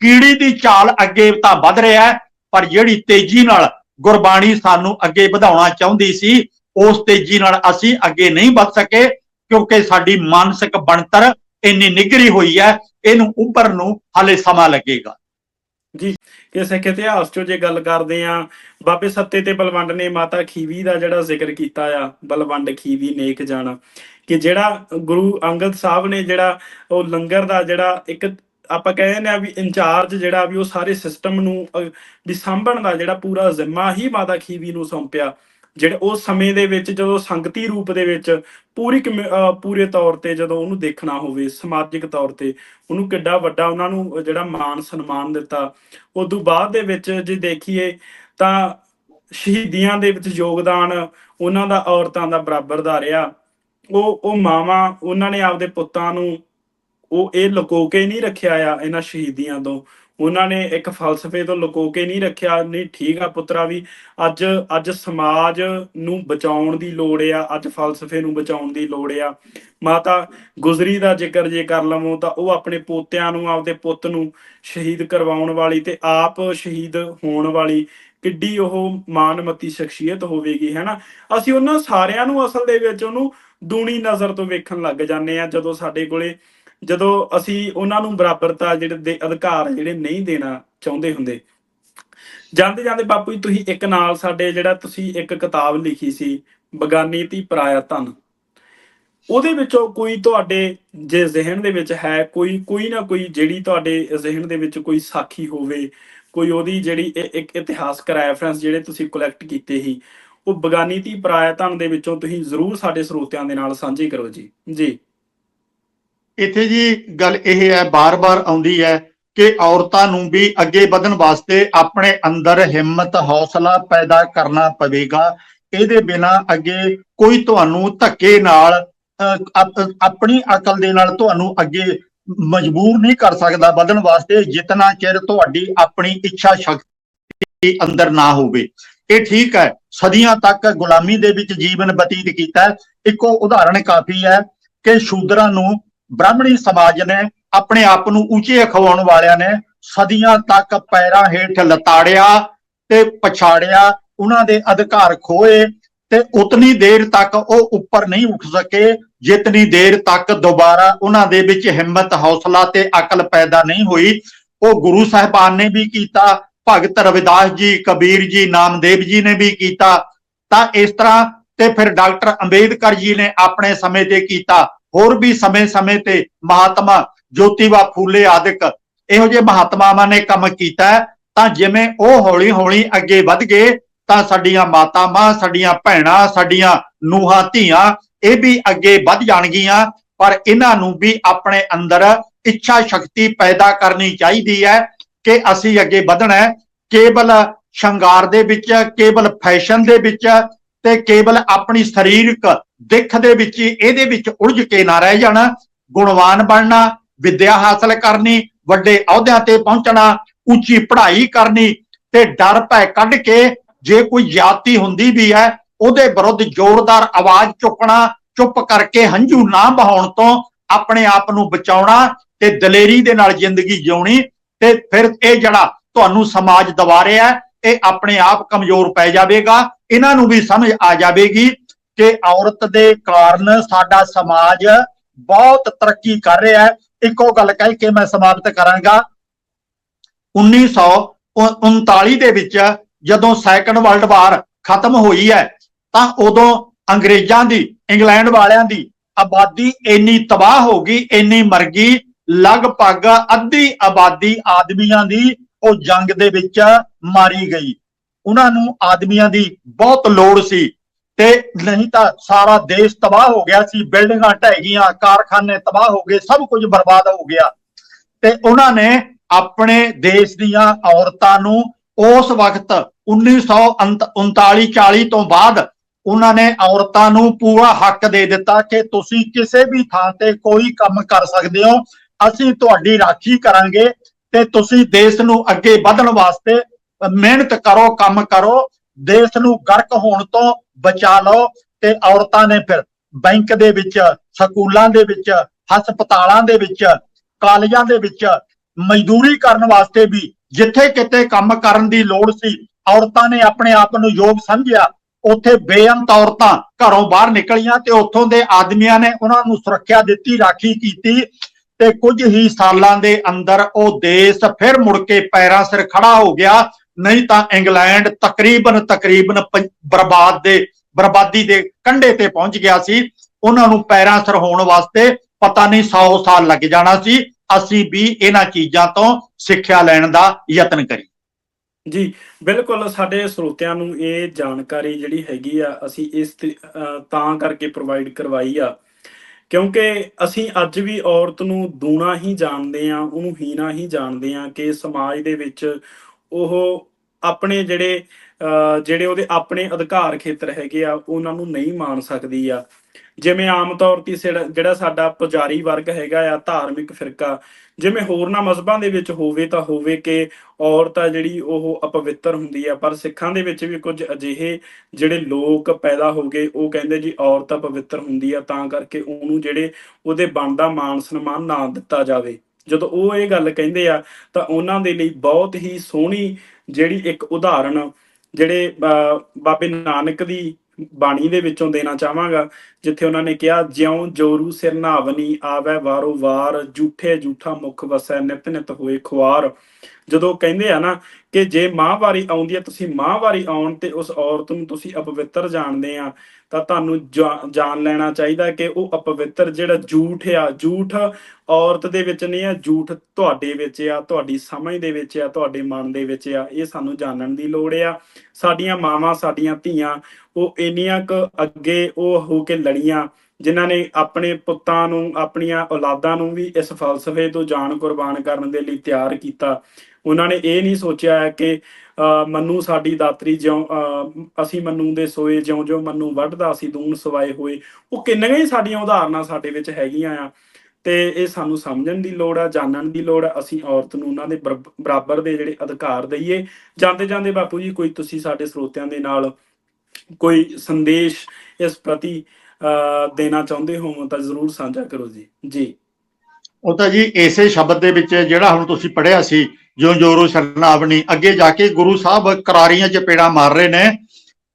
ਕੀੜੀ ਦੀ ਚਾਲ ਅੱਗੇ ਤਾਂ ਵੱਧ ਰਿਹਾ ਪਰ ਜਿਹੜੀ ਤੇਜ਼ੀ ਨਾਲ ਗੁਰਬਾਣੀ ਸਾਨੂੰ ਅੱਗੇ ਵਧਾਉਣਾ ਚਾਹੁੰਦੀ ਸੀ, ਉਸ ਤੇਜ਼ੀ ਨਾਲ ਅਸੀਂ ਅੱਗੇ ਨਹੀਂ ਵੱਧ ਸਕੇ, ਕਿਉਂਕਿ ਸਾਡੀ ਮਾਨਸਿਕ ਬਣਤਰ ਇੰਨੀ ਨਿਗਰੀ ਹੋਈ ਹੈ, ਇਹਨੂੰ ਉੱਪਰ ਨੂੰ ਹਾਲੇ ਸਮਾਂ ਲੱਗੇਗਾ। ਕਿ ਸਿੱਖ ਇਤਿਹਾਸ ਚੋਂ ਜੇ ਗੱਲ ਕਰਦੇ ਆ ਬਾਬੇ ਸੱਤੇ ਤੇ ਬਲਵੰਡ ਨੇ ਮਾਤਾ ਖੀਵੀ ਦਾ ਜਿਹੜਾ ਜ਼ਿਕਰ ਕੀਤਾ ਆ, ਬਲਵੰਡ ਖੀਵੀ ਨੇਕ ਜਾਣਾ, ਕਿ ਜਿਹੜਾ ਗੁਰੂ ਅੰਗਦ ਸਾਹਿਬ ਨੇ ਜਿਹੜਾ ਉਹ ਲੰਗਰ ਦਾ ਜਿਹੜਾ ਇੱਕ ਆਪਾਂ ਕਹਿੰਦੇ ਆ ਵੀ ਇੰਚਾਰਜ ਜਿਹੜਾ ਵੀ ਉਹ ਸਾਰੇ ਸਿਸਟਮ ਨੂੰ ਵੀ ਸਾਂਭਣ ਦਾ ਜਿਹੜਾ ਪੂਰਾ ਜ਼ਿੰਮਾ ਹੀ ਮਾਤਾ ਖੀਵੀ ਨੂੰ ਸੌਂਪਿਆ। ਜਿਹੜੇ ਉਸ ਸਮੇਂ ਦੇ ਵਿੱਚ, ਜਦੋਂ ਸੰਗਤੀ ਰੂਪ ਦੇ ਵਿੱਚ ਪੂਰੀ ਪੂਰੇ ਤੌਰ ਤੇ ਜਦੋਂ ਉਹਨੂੰ ਦੇਖਣਾ ਹੋਵੇ, ਸਮਾਜਿਕ ਤੌਰ ਤੇ ਉਹਨੂੰ ਕਿੱਡਾ ਵੱਡਾ ਉਹਨਾਂ ਨੂੰ ਜਿਹੜਾ ਮਾਣ, ਸਨਮਾਨ ਦਿੱਤਾ। ਉਦੋਂ ਬਾਅਦ ਦੇ ਵਿੱਚ ਜੇ ਦੇਖੀਏ ਤਾਂ ਸ਼ਹੀਦੀਆਂ ਦੇ ਵਿੱਚ ਯੋਗਦਾਨ ਉਹਨਾਂ ਦਾ, ਔਰਤਾਂ ਦਾ ਬਰਾਬਰ ਦਾ ਰਿਹਾ। ਉਹ ਉਹ ਮਾਵਾਂ ਉਹਨਾਂ ਨੇ ਆਪਦੇ ਪੁੱਤਾਂ ਨੂੰ ਉਹ ਇਹ ਲੁਕੋ ਕੇ ਨਹੀਂ ਰੱਖਿਆ ਆ ਇਹਨਾਂ ਸ਼ਹੀਦੀਆਂ ਤੋਂ। ਉਹਨਾਂ ਨੇ ਇੱਕ ਫਲਸਫੇ ਤੋਂ ਲੁਕੋ ਕੇ ਨਹੀਂ ਰੱਖਿਆ, ਨਹੀਂ ਠੀਕ ਆ ਪੁੱਤਰਾ ਵੀ। ਅੱਜ ਅੱਜ ਸਮਾਜ ਨੂੰ ਬਚਾਉਣ ਦੀ ਲੋੜ ਆ, ਅੱਜ ਫਲਸਫੇ ਨੂੰ ਬਚਾਉਣ ਦੀ ਲੋੜ ਆ। ਮਾਤਾ, ਗੁਜਰੀ ਦਾ ਜ਼ਿਕਰ ਜੇ ਕਰ ਲਵਾਂ ਤਾਂ ਉਹ ਆਪਣੇ ਪੋਤਿਆਂ ਨੂੰ, ਆਪਦੇ ਪੁੱਤ ਨੂੰ ਸ਼ਹੀਦ ਕਰਵਾਉਣ ਵਾਲੀ ਤੇ ਆਪ ਸ਼ਹੀਦ ਹੋਣ ਵਾਲੀ ਕਿੱਡੀ ਉਹ ਮਾਨਮਤੀ ਸ਼ਖਸੀਅਤ ਹੋਵੇਗੀ ਹੈਨਾ ਅਸੀਂ ਉਹਨਾਂ ਸਾਰਿਆਂ ਨੂੰ ਅਸਲ ਦੇ ਵਿੱਚ ਉਹਨੂੰ ਦੂਣੀ ਨਜ਼ਰ ਤੋਂ ਵੇਖਣ ਲੱਗ ਜਾਂਦੇ ਆ ਜਦੋਂ ਸਾਡੇ ਕੋਲੇ ਜਦੋਂ ਅਸੀਂ ਉਹਨਾਂ ਨੂੰ ਬਰਾਬਰਤਾ ਜਿਹੜੇ ਦੇ ਅਧਿਕਾਰ ਜਿਹੜੇ ਨਹੀਂ ਦੇਣਾ ਚਾਹੁੰਦੇ ਹੁੰਦੇ, ਜਾਂਦੇ ਜਾਂਦੇ ਬਾਪੂ ਜੀ ਤੁਸੀਂ ਇੱਕ ਨਾਲ ਸਾਡੇ ਜਿਹੜਾ ਤੁਸੀਂ ਇੱਕ ਕਿਤਾਬ ਲਿਖੀ ਸੀ, ਬਗਾਨੀ ਤੀ ਪਰਾਇਆ ਧਨ। ਉਹਦੇ ਵਿੱਚੋਂ ਕੋਈ ਤੁਹਾਡੇ ਜੇ ਜ਼ਿਹਨ ਦੇ ਵਿੱਚ ਹੈ, ਕੋਈ ਕੋਈ ਨਾ ਕੋਈ ਜਿਹੜੀ ਤੁਹਾਡੇ ਜ਼ਿਹਨ ਦੇ ਵਿੱਚ ਕੋਈ ਸਾਖੀ ਹੋਵੇ, ਕੋਈ ਉਹਦੀ ਜਿਹੜੀ ਇੱਕ ਇਤਿਹਾਸਕ ਰੈਫਰੈਂਸ ਜਿਹੜੇ ਤੁਸੀਂ ਕਲੈਕਟ ਕੀਤੇ ਸੀ, ਉਹ ਬਗਾਨੀ ਤੀ ਪਰਾਇਆ ਧਨ ਦੇ ਵਿੱਚੋਂ ਤੁਸੀਂ ਜ਼ਰੂਰ ਸਾਡੇ ਸਰੋਤਿਆਂ ਦੇ ਨਾਲ ਸਾਂਝੀ ਕਰੋ ਜੀ। ਜੀ। ਇੱਥੇ ਜੀ ਗੱਲ ਇਹ ਹੈ, ਬਾਰ-ਬਾਰ ਆਉਂਦੀ ਹੈ ਕਿ ਔਰਤਾਂ ਨੂੰ ਵੀ ਅੱਗੇ ਵਧਣ ਵਾਸਤੇ ਆਪਣੇ ਅੰਦਰ ਹਿੰਮਤ, ਹੌਸਲਾ ਪੈਦਾ ਕਰਨਾ ਪਵੇਗਾ। ਇਹਦੇ ਬਿਨਾ ਅੱਗੇ ਕੋਈ ਤੁਹਾਨੂੰ ਧੱਕੇ ਨਾਲ ਆਪਣੀ ਅਕਲ ਦੇ ਨਾਲ ਤੁਹਾਨੂੰ ਅੱਗੇ ਮਜਬੂਰ ਨਹੀਂ ਕਰ ਸਕਦਾ ਵਧਣ ਵਾਸਤੇ, ਜਿਤਨਾ ਚਿਰ ਤੁਹਾਡੀ ਆਪਣੀ ਇੱਛਾ ਸ਼ਕਤੀ ਅੰਦਰ ਨਾ ਹੋਵੇ। ਇਹ ਠੀਕ ਹੈ, ਸਦੀਆਂ ਤੱਕ ਗੁਲਾਮੀ ਦੇ ਵਿੱਚ ਜੀਵਨ ਬਤੀਤ ਕੀਤਾ। ਇੱਕੋ ਉਦਾਹਰਣ ਕਾਫੀ ਹੈ ਕਿ ਸ਼ੂਦਰਾਂ ਨੂੰ ਬ੍ਰਾਹਮਣੀ ਸਮਾਜ ਨੇ ਆਪਣੇ ਆਪ ਨੂੰ ਉੱਚੇ ਅਖਵਾਉਣ ਵਾਲਿਆਂ ਨੇ ਸਦੀਆਂ ਤੱਕ ਪੈਰਾਂ ਹੇਠ ਲਤਾੜਿਆ ਤੇ ਪਛਾੜਿਆ, ਉਹਨਾਂ ਦੇ ਅਧਿਕਾਰ ਖੋਏ ਤੇ ਉਤਨੀ ਦੇਰ ਤੱਕ ਉਹ ਉੱਪਰ ਨਹੀਂ ਉੱਠ ਸਕੇ, ਜਿਤਨੀ ਦੇਰ ਤੱਕ ਦੁਬਾਰਾ ਉਹਨਾਂ ਦੇ ਵਿੱਚ ਹਿੰਮਤ, ਹੌਸਲਾ ਤੇ ਅਕਲ ਪੈਦਾ ਨਹੀਂ ਹੋਈ। ਉਹ ਗੁਰੂ ਸਾਹਿਬਾਨ ਨੇ ਵੀ ਕੀਤਾ, ਭਗਤ ਰਵਿਦਾਸ ਜੀ, ਕਬੀਰ ਜੀ, ਨਾਮਦੇਵ ਜੀ ਨੇ ਵੀ ਕੀਤਾ। ਤਾਂ ਇਸ ਤਰ੍ਹਾਂ ਤੇ ਫਿਰ ਡਾਕਟਰ ਅੰਬੇਦਕਰ ਜੀ ਨੇ ਆਪਣੇ ਸਮੇਂ ਤੇ ਕੀਤਾ। ਹੋਰ ਵੀ ਸਮੇਂ-ਸਮੇਂ ਤੇ ਮਹਾਤਮਾ ਜੋਤੀਬਾ ਫੂਲੇ ਆਦਿਕ ਇਹੋ ਜਿਹੇ ਮਹਾਤਮਾਵਾਂ ਨੇ ਕੰਮ ਕੀਤਾ ਤਾਂ ਜਿਵੇਂ ਉਹ ਹੌਲੀ-ਹੌਲੀ ਅੱਗੇ ਵਧ ਗਏ, ਤਾਂ ਸਾਡੀਆਂ ਮਾਤਾਵਾਂ, ਸਾਡੀਆਂ ਭੈਣਾਂ, ਸਾਡੀਆਂ ਨੂਹਾਂ, ਧੀਆਂ ਇਹ ਵੀ ਅੱਗੇ ਵੱਧ ਜਾਣਗੀਆਂ, ਪਰ ਇਹਨਾਂ ਨੂੰ ਵੀ ਆਪਣੇ ਅੰਦਰ ਇੱਛਾ ਸ਼ਕਤੀ ਪੈਦਾ ਕਰਨੀ ਚਾਹੀਦੀ ਹੈ ਕਿ ਅਸੀਂ ਅੱਗੇ ਵਧਣਾ ਹੈ। ਕੇਵਲ ਸ਼ਿੰਗਾਰ ਦੇ ਵਿੱਚ, ਕੇਵਲ ਫੈਸ਼ਨ ਦੇ ਵਿੱਚ ਤੇ ਕੇਵਲ ਆਪਣੀ ਸਰੀਰਕ ਦਿੱਖ ਦੇ ਵਿੱਚ ਹੀ ਇਹਦੇ ਵਿੱਚ ਉਲਝ ਕੇ ਨਾ ਰਹਿ ਜਾਣਾ, ਗੁਣਵਾਨ ਬਣਨਾ, ਵਿੱਦਿਆ ਹਾਸਲ ਕਰਨੀ, ਵੱਡੇ ਅਹੁਦਿਆਂ ਤੇ ਪਹੁੰਚਣਾ, ਉੱਚੀ ਪੜ੍ਹਾਈ ਕਰਨੀ ਤੇ ਡਰ ਭੈ ਕੱਢ ਕੇ ਜੇ ਕੋਈ ਜਾਤੀ ਹੁੰਦੀ ਵੀ ਹੈ, ਉਹਦੇ ਵਿਰੁੱਧ ਜ਼ੋਰਦਾਰ ਆਵਾਜ਼ ਚੁੱਕਣਾ, ਚੁੱਪ ਕਰਕੇ ਹੰਝੂ ਨਾ ਬਹਾਉਣ ਤੋਂ ਆਪਣੇ ਆਪ ਨੂੰ ਬਚਾਉਣਾ ਤੇ ਦਲੇਰੀ ਦੇ ਨਾਲ ਜ਼ਿੰਦਗੀ ਜਿਉਣੀ ਤੇ ਫਿਰ ਇਹ ਜਿਹੜਾ ਤੁਹਾਨੂੰ ਸਮਾਜ ਦਵਾ ਰਿਹਾ ਇਹ ਆਪਣੇ ਆਪ ਕਮਜ਼ੋਰ ਪੈ ਜਾਵੇਗਾ, ਇਹਨਾਂ ਨੂੰ ਵੀ ਸਮਝ ਆ ਜਾਵੇਗੀ। ਕਿ ਔਰਤ ਦੇ ਕਾਰਨ ਸਾਡਾ ਸਮਾਜ ਬਹੁਤ ਤਰੱਕੀ ਕਰ ਰਿਹਾ ਹੈ। ਇੱਕੋ ਗੱਲ ਕਹਿ ਕੇ ਮੈਂ ਸਮਾਪਤ ਕਰਾਂਗਾ। 1939 ਦੇ ਵਿੱਚ ਜਦੋਂ ਸੈਕੰਡ ਵਰਲਡ ਵਾਰ ਖਤਮ ਹੋਈ ਹੈ, ਤਾਂ ਉਦੋਂ ਅੰਗਰੇਜ਼ਾਂ ਦੀ, ਇੰਗਲੈਂਡ ਵਾਲਿਆਂ ਦੀ ਆਬਾਦੀ ਇੰਨੀ ਤਬਾਹ ਹੋ ਗਈ, ਇੰਨੀ ਮਰ ਗਈ, ਲਗਭਗ ਅੱਧੀ ਆਬਾਦੀ ਆਦਮੀਆਂ ਦੀ ਉਹ ਜੰਗ ਦੇ ਵਿੱਚ ਮਾਰੀ ਗਈ। ਉਹਨਾਂ ਨੂੰ ਆਦਮੀਆਂ ਦੀ ਬਹੁਤ ਲੋੜ ਸੀ। ਤੇ ਨਹੀਂ ਤਾਂ ਸਾਰਾ ਦੇਸ਼ ਤਬਾਹ ਹੋ ਗਿਆ ਸੀ, ਬਿਲਡਿੰਗਾਂ ਢਹਿ ਗਈਆਂ ਕਾਰਖਾਨੇ ਤਬਾਹ ਹੋ ਗਏ, ਸਭ ਕੁਝ ਬਰਬਾਦ ਹੋ ਗਿਆ। ਤੇ ਉਹਨਾਂ ਨੇ ਆਪਣੇ ਦੇਸ਼ ਦੀਆਂ ਔਰਤਾਂ ਨੂੰ ਉਸ ਵਕਤ 1939 40 ਤੋਂ ਬਾਅਦ ਉਹਨਾਂ ਨੇ ਔਰਤਾਂ ਨੂੰ ਪੂਰਾ ਹੱਕ ਦੇ ਦਿੱਤਾ ਕਿ ਤੁਸੀਂ ਕਿਸੇ ਵੀ ਥਾਂ ਤੇ ਕੋਈ ਕੰਮ ਕਰ ਸਕਦੇ ਹੋ, ਅਸੀਂ ਤੁਹਾਡੀ ਰਾਖੀ ਕਰਾਂਗੇ ਤੇ ਤੁਸੀਂ ਦੇਸ਼ ਨੂੰ ਅੱਗੇ ਵਧਣ ਵਾਸਤੇ ਮਿਹਨਤ ਕਰੋ, ਕੰਮ ਕਰੋ ਦੇਸ਼ ਨੂੰ ਗਰਕ ਹੋਣ ਤੋਂ ਬਚਾ ਲਓ ਤੇ ਔਰਤਾਂ ਨੇ ਫਿਰ ਬੈਂਕ ਦੇ ਵਿੱਚ, ਸਕੂਲਾਂ ਦੇ ਵਿੱਚ, ਹਸਪਤਾਲਾਂ ਦੇ ਵਿੱਚ, ਕਾਲਜਾਂ ਦੇ ਵਿੱਚ ਮਜ਼ਦੂਰੀ ਕਰਨ ਵਾਸਤੇ ਵੀ ਜਿੱਥੇ ਕਿਤੇ ਕੰਮ ਕਰਨ ਦੀ ਲੋੜ ਸੀ, ਔਰਤਾਂ ਨੇ ਆਪਣੇ ਆਪ ਨੂੰ ਯੋਗ ਸਮਝਿਆ, ਉੱਥੇ ਬੇਅੰਤ ਔਰਤਾਂ ਘਰੋਂ ਬਾਹਰ ਨਿਕਲੀਆਂ ਤੇ ਉੱਥੋਂ ਦੇ ਆਦਮੀਆਂ ਨੇ ਉਹਨਾਂ ਨੂੰ ਸੁਰੱਖਿਆ ਦਿੱਤੀ, ਰਾਖੀ ਕੀਤੀ ਤੇ ਕੁਝ ਹੀ ਸਾਲਾਂ ਦੇ ਅੰਦਰ ਉਹ ਦੇਸ਼ ਫਿਰ ਮੁੜ ਕੇ ਪੈਰਾਂ ਸਿਰ ਖੜਾ ਹੋ ਗਿਆ। ਨਹੀਂ ਤਾਂ ਇੰਗਲੈਂਡ ਤਕਰੀਬਨ ਤਕਰੀਬਨ ਬਰਬਾਦ ਦੇ, ਬਰਬਾਦੀ ਦੇ ਕੰਢੇ ਤੇ ਪਹੁੰਚ ਗਿਆ ਸੀ। ਉਹਨਾਂ ਨੂੰ ਪੈਰਾਂ ਸਰ ਹੋਣ ਵਾਸਤੇ ਪਤਾ ਨਹੀਂ 100 ਸਾਲ ਲੱਗ ਜਾਣਾ ਸੀ। ਅਸੀਂ ਵੀ ਇਹਨਾਂ ਚੀਜ਼ਾਂ ਤੋਂ ਸਿੱਖਿਆ ਲੈਣ ਦਾ ਯਤਨ ਕਰੀ। ਜੀ, ਬਿਲਕੁਲ ਸਾਡੇ ਸਰੋਤਿਆਂ ਨੂੰ ਇਹ ਜਾਣਕਾਰੀ ਜਿਹੜੀ ਹੈਗੀ ਆ, ਅਸੀਂ ਇਸ ਤਾਂ ਕਰਕੇ ਪ੍ਰੋਵਾਈਡ ਕਰਵਾਈ ਆ। ਕਿਉਂਕਿ ਅਸੀਂ ਅੱਜ ਵੀ ਔਰਤ ਨੂੰ ਦੂਣਾ ਹੀ ਜਾਣਦੇ ਆ, ਉਹਨੂੰ ਹੀਣਾ ਹੀ ਜਾਣਦੇ ਆ ਕਿ ਸਮਾਜ ਦੇ ਵਿੱਚ ਉਹ ਆਪਣੇ ਜਿਹੜੇ, ਅਹ, ਜਿਹੜੇ ਉਹਦੇ ਆਪਣੇ ਅਧਿਕਾਰ ਖੇਤਰ ਹੈਗੇ ਆ, ਉਹਨਾਂ ਨੂੰ ਨਹੀਂ ਮਾਣ ਸਕਦੀ ਆ। ਜਿਵੇਂ ਆਮ ਤੌਰ ਤੇ ਜਿਹੜਾ ਸਾਡਾ ਪੁਜਾਰੀ ਵਰਗ ਹੈਗਾ ਆ, ਧਾਰਮਿਕ ਫਿਰਕਾ, ਜਿਵੇਂ ਹੋਰਨਾਂ ਮਜ਼ਹਬਾਂ ਦੇ ਵਿੱਚ ਹੋਵੇ ਤਾਂ ਹੋਵੇ ਕਿ ਔਰਤ ਆ ਜਿਹੜੀ ਉਹ ਅਪਵਿੱਤਰ ਹੁੰਦੀ ਆ, ਪਰ ਸਿੱਖਾਂ ਦੇ ਵਿੱਚ ਵੀ ਕੁਝ ਅਜਿਹੇ ਜਿਹੜੇ ਲੋਕ ਪੈਦਾ ਹੋ ਗਏ, ਉਹ ਕਹਿੰਦੇ ਜੀ ਔਰਤ ਅਪਵਿੱਤਰ ਹੁੰਦੀ ਆ, ਤਾਂ ਕਰਕੇ ਉਹਨੂੰ ਜਿਹੜੇ ਉਹਦੇ ਬਣਦਾ ਮਾਣ ਸਨਮਾਨ ਨਾ ਦਿੱਤਾ ਜਾਵੇ। ਜਦੋਂ ਉਹ ਇਹ ਗੱਲ ਕਹਿੰਦੇ ਆ ਤਾਂ ਉਹਨਾਂ ਦੇ ਲਈ ਬਹੁਤ ਹੀ ਸੋਹਣੀ ਜਿਹੜੀ ਇੱਕ ਉਦਾਹਰਣ ਜਿਹੜੇ ਅਹ, ਬਾਬੇ ਨਾਨਕ ਦੀ ਬਾਣੀ ਦੇ ਵਿੱਚੋਂ ਦੇਣਾ ਚਾਹਾਂਗਾ। ਜਿੱਥੇ ਉਹਨਾਂ ਨੇ ਕਿਹਾ, ਜਿਉਂ ਜੋਰੂ ਸਿਰ ਨਾਵਨੀ ਆਵੈ, ਵਾਰੋ ਵਾਰ ਝੂਠੇ ਝੂਠਾ ਮੁਖ ਵਸੈ, ਨਿਤ ਨਿਤ ਹੋਏ ਖੁਆਰ। ਜਦੋਂ ਕਹਿੰਦੇ ਆ ਨਾ ਕਿ ਜੇ ਮਾਹਵਾਰੀ ਆਉਂਦੀ ਹੈ, ਤੁਸੀਂ ਮਾਹਵਾਰੀ ਆਉਣ ਤੇ ਉਸ ਔਰਤ ਨੂੰ ਤੁਸੀਂ ਅਪਵਿੱਤਰ ਜਾਣਦੇ ਆ, ਤਾਂ ਤੁਹਾਨੂੰ ਜਾਣ ਲੈਣਾ ਚਾਹੀਦਾ ਕਿ ਉਹ ਅਪਵਿੱਤਰ ਜਿਹੜਾ ਝੂਠ ਆ ਝੂਠ ਔਰਤ ਦੇ ਵਿੱਚ ਨਹੀਂ ਆ ਝੂਠ ਤੁਹਾਡੇ ਵਿੱਚ ਆ, ਤੁਹਾਡੀ ਸਮਝ ਦੇ ਵਿੱਚ ਆ, ਤੁਹਾਡੇ ਮਨ ਦੇ ਵਿੱਚ ਆ, ਇਹ ਸਾਨੂੰ ਜਾਣਨ ਦੀ ਲੋੜ ਆ। ਸਾਡੀਆਂ ਮਾਵਾਂ, ਸਾਡੀਆਂ ਧੀਆਂ, ਉਹ ਇੰਨੀਆਂ ਕੁ ਅੱਗੇ ਉਹ ਹੋ ਕੇ ਲੜੀਆਂ ਜਿਨ੍ਹਾਂ ਨੇ ਆਪਣੇ ਪੁੱਤਾਂ ਨੂੰ, ਆਪਣੀਆਂ ਔਲਾਦਾਂ ਨੂੰ ਵੀ ਇਸ ਫਲਸਫੇ ਤੋਂ ਜਾਨ ਕੁਰਬਾਨ ਕਰਨ ਦੇ ਲਈ ਤਿਆਰ ਕੀਤਾ। ਉਹਨਾਂ ਨੇ ਇਹ ਨਹੀਂ ਸੋਚਿਆ ਕਿ ਮੰਨੂ ਸਾਡੀ ਦਾਤਰੀ ਜਿਉਂ ਅਸੀਂ ਮੰਨੂ ਦੇ ਸੋਏ ਜਿਉਂ ਜਿਉਂ ਮੰਨੂ ਵੱਢਦਾ, ਅਸੀਂ ਦੂਨ ਸਵਾਏ ਹੋਏ। ਉਹ ਕਿੰਨੀਆਂ ਹੀ ਸਾਡੀਆਂ ਉਦਾਹਰਨਾਂ ਸਾਡੇ ਵਿੱਚ ਹੈਗੀਆਂ ਆ। ਤੇ ਇਹ ਸਾਨੂੰ ਸਮਝਣ ਦੀ ਲੋੜ ਆ, ਜਾਣਨ ਦੀ ਲੋੜ ਆ, ਅਸੀਂ ਔਰਤ ਨੂੰ ਉਹਨਾਂ ਦੇ ਬਰ- ਬਰਾਬਰ ਦੇ ਜਿਹੜੇ ਅਧਿਕਾਰ ਦਈਏ। ਜਾਂਦੇ ਜਾਂਦੇ ਬਾਪੂ ਜੀ, ਕੋਈ ਤੁਸੀਂ ਸਾਡੇ ਸਰੋਤਿਆਂ ਦੇ ਨਾਲ ਕੋਈ ਸੰਦੇਸ਼ ਇਸ ਪ੍ਰਤੀ ਦੇਣਾ ਚਾਹੁੰਦੇ ਹੋ ਤਾਂ ਜ਼ਰੂਰ ਸਾਂਝਾ ਕਰੋ ਜੀ। ਜੀ। ਉਹ ਤਾਂ ਜੀ ਇਸੇ ਸ਼ਬਦ ਦੇ ਵਿੱਚ ਜਿਹੜਾ ਹੁਣ ਤੁਸੀਂ ਪੜਿਆ ਸੀ, ਜਿਉਂ ਜੋਰੂ ਸ਼ਰਨਾਵਣੀ ਅੱਗੇ ਜਾ ਕੇ ਗੁਰੂ ਸਾਹਿਬ ਕਰਾਰੀਆਂ ਚ ਪੇੜਾ ਮਾਰ ਰਹੇ ਨੇ,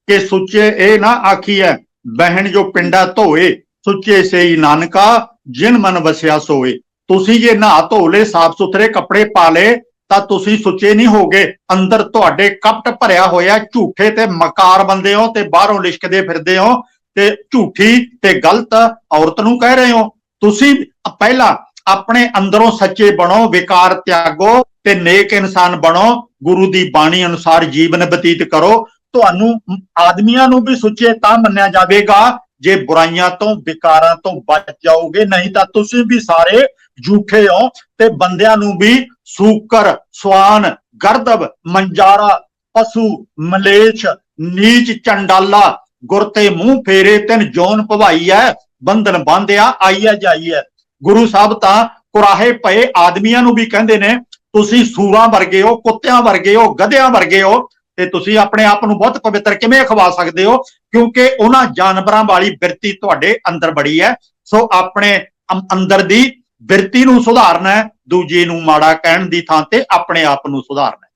ਕਿ ਸੁੱਚੇ ਇਹ ਨਾ ਆਖੀਐ, ਬਹਿਣ ਜੋ ਪਿੰਡਾ ਧੋਏ, ਸੁੱਚੇ ਸਈ ਨਾਨਕਾ, ਜਿਨ ਮਨ ਵਸਿਆ ਸੋਏ। ਤੁਸੀਂ ਜੇ ਨਹਾ ਧੋ ਲਏ, ਸਾਫ਼ ਸੁਥਰੇ ਕੱਪੜੇ ਪਾ ਲਏ, ਤਾਂ ਤੁਸੀਂ ਸੁੱਚੇ ਨਹੀਂ ਹੋਗੇ। ਅੰਦਰ ਤੁਹਾਡੇ ਕਪਟ ਭਰਿਆ ਹੋਇਆ ਝੂਠੇ ਤੇ ਮਕਾਰ ਬੰਦੇ ਹੋ ਤੇ ਬਾਹਰੋਂ ਲਿਸ਼ਕਦੇ ਫਿਰਦੇ ਹੋ। ਤੇ ਝੂਠੀ ਤੇ ਗਲਤ ਔਰਤ ਨੂੰ ਕਹਿ ਰਹੇ ਹੋ। ਤੁਸੀਂ ਪਹਿਲਾਂ ਆਪਣੇ ਅੰਦਰੋਂ ਸੱਚੇ ਬਣੋ, ਵਿਕਾਰ ਤਿਆਗੋ ਤੇ ਨੇਕ ਇਨਸਾਨ ਬਣੋ। ਗੁਰੂ ਦੀ ਬਾਣੀ ਅਨੁਸਾਰ ਜੀਵਨ ਬਤੀਤ ਕਰੋ। ਤੁਹਾਨੂੰ ਆਦਮੀਆਂ ਨੂੰ ਵੀ ਸੁੱਚੇ ਤਾਂ ਮੰਨਿਆ ਜਾਵੇਗਾ। ਜੇ ਬੁਰਾਈਆਂ ਤੋਂ, ਵਿਕਾਰਾਂ ਤੋਂ ਬਚ ਜਾਓਗੇ, ਨਹੀਂ ਤਾਂ ਤੁਸੀਂ ਵੀ ਸਾਰੇ ਝੂਠੇ ਹੋ ਤੇ ਬੰਦਿਆਂ ਨੂੰ ਵੀ ਸੂਕਰ, ਸਵਾਨ ਗਰਦਬ ਮੰਜਾਰਾ, ਪਸ਼ੂ ਮਲੇਛ ਨੀਚ, ਚੰਡਾਲਾ ਗੁਰ ਤੇ ਮੂੰਹ ਫੇਰੇ ਤਿਨ ਜੋਨ ਭਵਾਈ ਐ ਬੰਧਨ ਬਾਂਧਿਆ ਆਈਐ ਜਾਈਐ ਗੁਰੂ ਸਾਹਿਬ ਤਾਂ ਕੁਰਾਹੇ ਪਏ ਆਦਮੀਆਂ ਨੂੰ ਵੀ ਕਹਿੰਦੇ ਨੇ ਤੁਸੀਂ ਸੂਰਾਂ ਵਰਗੇ ਹੋ ਕੁੱਤਿਆਂ ਵਰਗੇ ਹੋ ਗਧਿਆਂ ਵਰਗੇ ਹੋ ਤੇ ਤੁਸੀਂ ਆਪਣੇ ਆਪ ਨੂੰ ਬਹੁਤ ਪਵਿੱਤਰ ਕਿਵੇਂ ਖਵਾ ਸਕਦੇ ਹੋ? ਕਿਉਂਕਿ ਉਹਨਾਂ ਜਾਨਵਰਾਂ ਵਾਲੀ ਬਿਰਤੀ ਤੁਹਾਡੇ ਅੰਦਰ ਬੜੀ ਹੈ ਸੋ ਆਪਣੇ ਅੰਦਰ ਦੀ ਬਿਰਤੀ ਨੂੰ ਸੁਧਾਰਨਾ ਹੈ ਦੂਜੇ ਨੂੰ ਮਾੜਾ ਕਹਿਣ ਦੀ ਥਾਂ ਤੇ ਆਪਣੇ ਆਪ ਨੂੰ ਸੁਧਾਰਨਾ।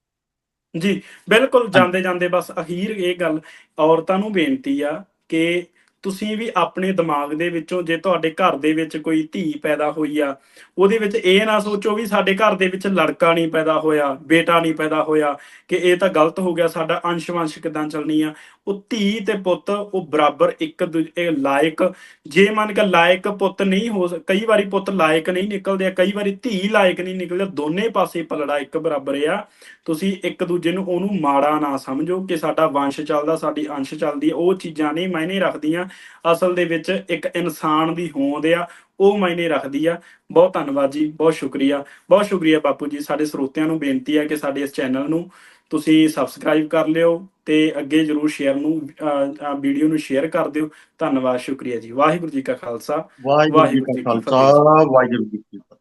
ਜੀ ਬਿਲਕੁਲ ਜਾਂਦੇ ਜਾਂਦੇ ਬਸ ਅਖੀਰ ਇਹ ਗੱਲ ਔਰਤਾਂ ਨੂੰ ਬੇਨਤੀ ਆ ਕਿ ਤੁਸੀਂ ਵੀ ਆਪਣੇ ਦਿਮਾਗ ਦੇ ਵਿੱਚੋਂ ਜੇ ਤੁਹਾਡੇ ਘਰ ਦੇ ਵਿੱਚ ਕੋਈ ਧੀ ਪੈਦਾ ਹੋਈ ਆ, ਉਹਦੇ ਵਿੱਚ ਇਹ ਨਾ ਸੋਚੋ ਵੀ ਸਾਡੇ ਘਰ ਦੇ ਵਿੱਚ ਲੜਕਾ ਨਹੀਂ ਪੈਦਾ ਹੋਇਆ, ਬੇਟਾ ਨਹੀਂ ਪੈਦਾ ਹੋਇਆ, ਕਿ ਇਹ ਤਾਂ ਗਲਤ ਹੋ ਗਿਆ, ਸਾਡਾ ਅੰਸ਼ ਵੰਸ਼ ਕਿਦਾਂ ਚੱਲਣੀ ਆ। ਉਹ ਧੀ ਤੇ ਪੁੱਤ, ਉਹ ਬਰਾਬਰ ਇੱਕ ਦੂਜੇ ਲਾਇਕ, ਜੇ ਮੰਨ ਕੇ ਲਾਇਕ ਪੁੱਤ ਨਹੀਂ ਹੋ ਕਈ ਵਾਰੀ ਪੁੱਤ ਲਾਇਕ ਨਹੀਂ ਨਿਕਲਦੇ ਆ, ਕਈ ਵਾਰੀ ਧੀ ਲਾਇਕ ਨਹੀਂ ਨਿਕਲਦੇ, ਦੋਨੇ ਪਾਸੇ ਪਲੜਾ ਇੱਕ ਬਰਾਬਰ ਆ। ਤੁਸੀਂ ਇੱਕ ਦੂਜੇ ਨੂੰ ਉਹਨੂੰ ਮਾੜਾ ਨਾ ਸਮਝੋ ਕਿ ਸਾਡਾ ਵੰਸ਼ ਚੱਲਦਾ, ਸਾਡੀ ਅੰਸ਼ ਚੱਲਦੀ ਹੈ ਉਹ ਚੀਜ਼ਾਂ ਨਹੀਂ, ਮਾਇਨੇ ਰੱਖਦੀਆਂ। ਅਸਲ ਦੇ ਵਿੱਚ ਇੱਕ ਇਨਸਾਨ ਦੀ ਹੋਂਦ ਆ ਉਹ ਮਾਇਨੇ ਰੱਖਦੀ ਆ। ਬਹੁਤ ਧੰਨਵਾਦ ਜੀ ਬਹੁਤ ਸ਼ੁਕਰੀਆ। ਬਹੁਤ ਸ਼ੁਕਰੀਆ ਬਾਪੂ ਜੀ ਸਾਡੇ ਸਰੋਤਿਆਂ ਨੂੰ ਬੇਨਤੀ ਹੈ ਕਿ ਸਾਡੇ ਇਸ ਚੈਨਲ ਨੂੰ ਤੁਸੀਂ ਸਬਸਕ੍ਰਾਈਬ ਕਰ ਲਿਓ ਤੇ ਅੱਗੇ ਜਰੂਰ ਸ਼ੇਅਰ ਨੂੰ ਵੀਡੀਓ ਨੂੰ ਸ਼ੇਅਰ ਕਰ ਦਿਓ। ਧੰਨਵਾਦ ਸ਼ੁਕਰੀਆ ਜੀ। ਵਾਹਿਗੁਰੂ ਜੀ ਕਾ ਖਾਲਸਾ। ਵਾਹਿਗੁਰੂ ਜੀ ਕਾ ਕੀ ਖਾਲਸਾ ਵਾਹਿਗੁਰੂ ਜੀ ਕੀ ਫਤਿਹ।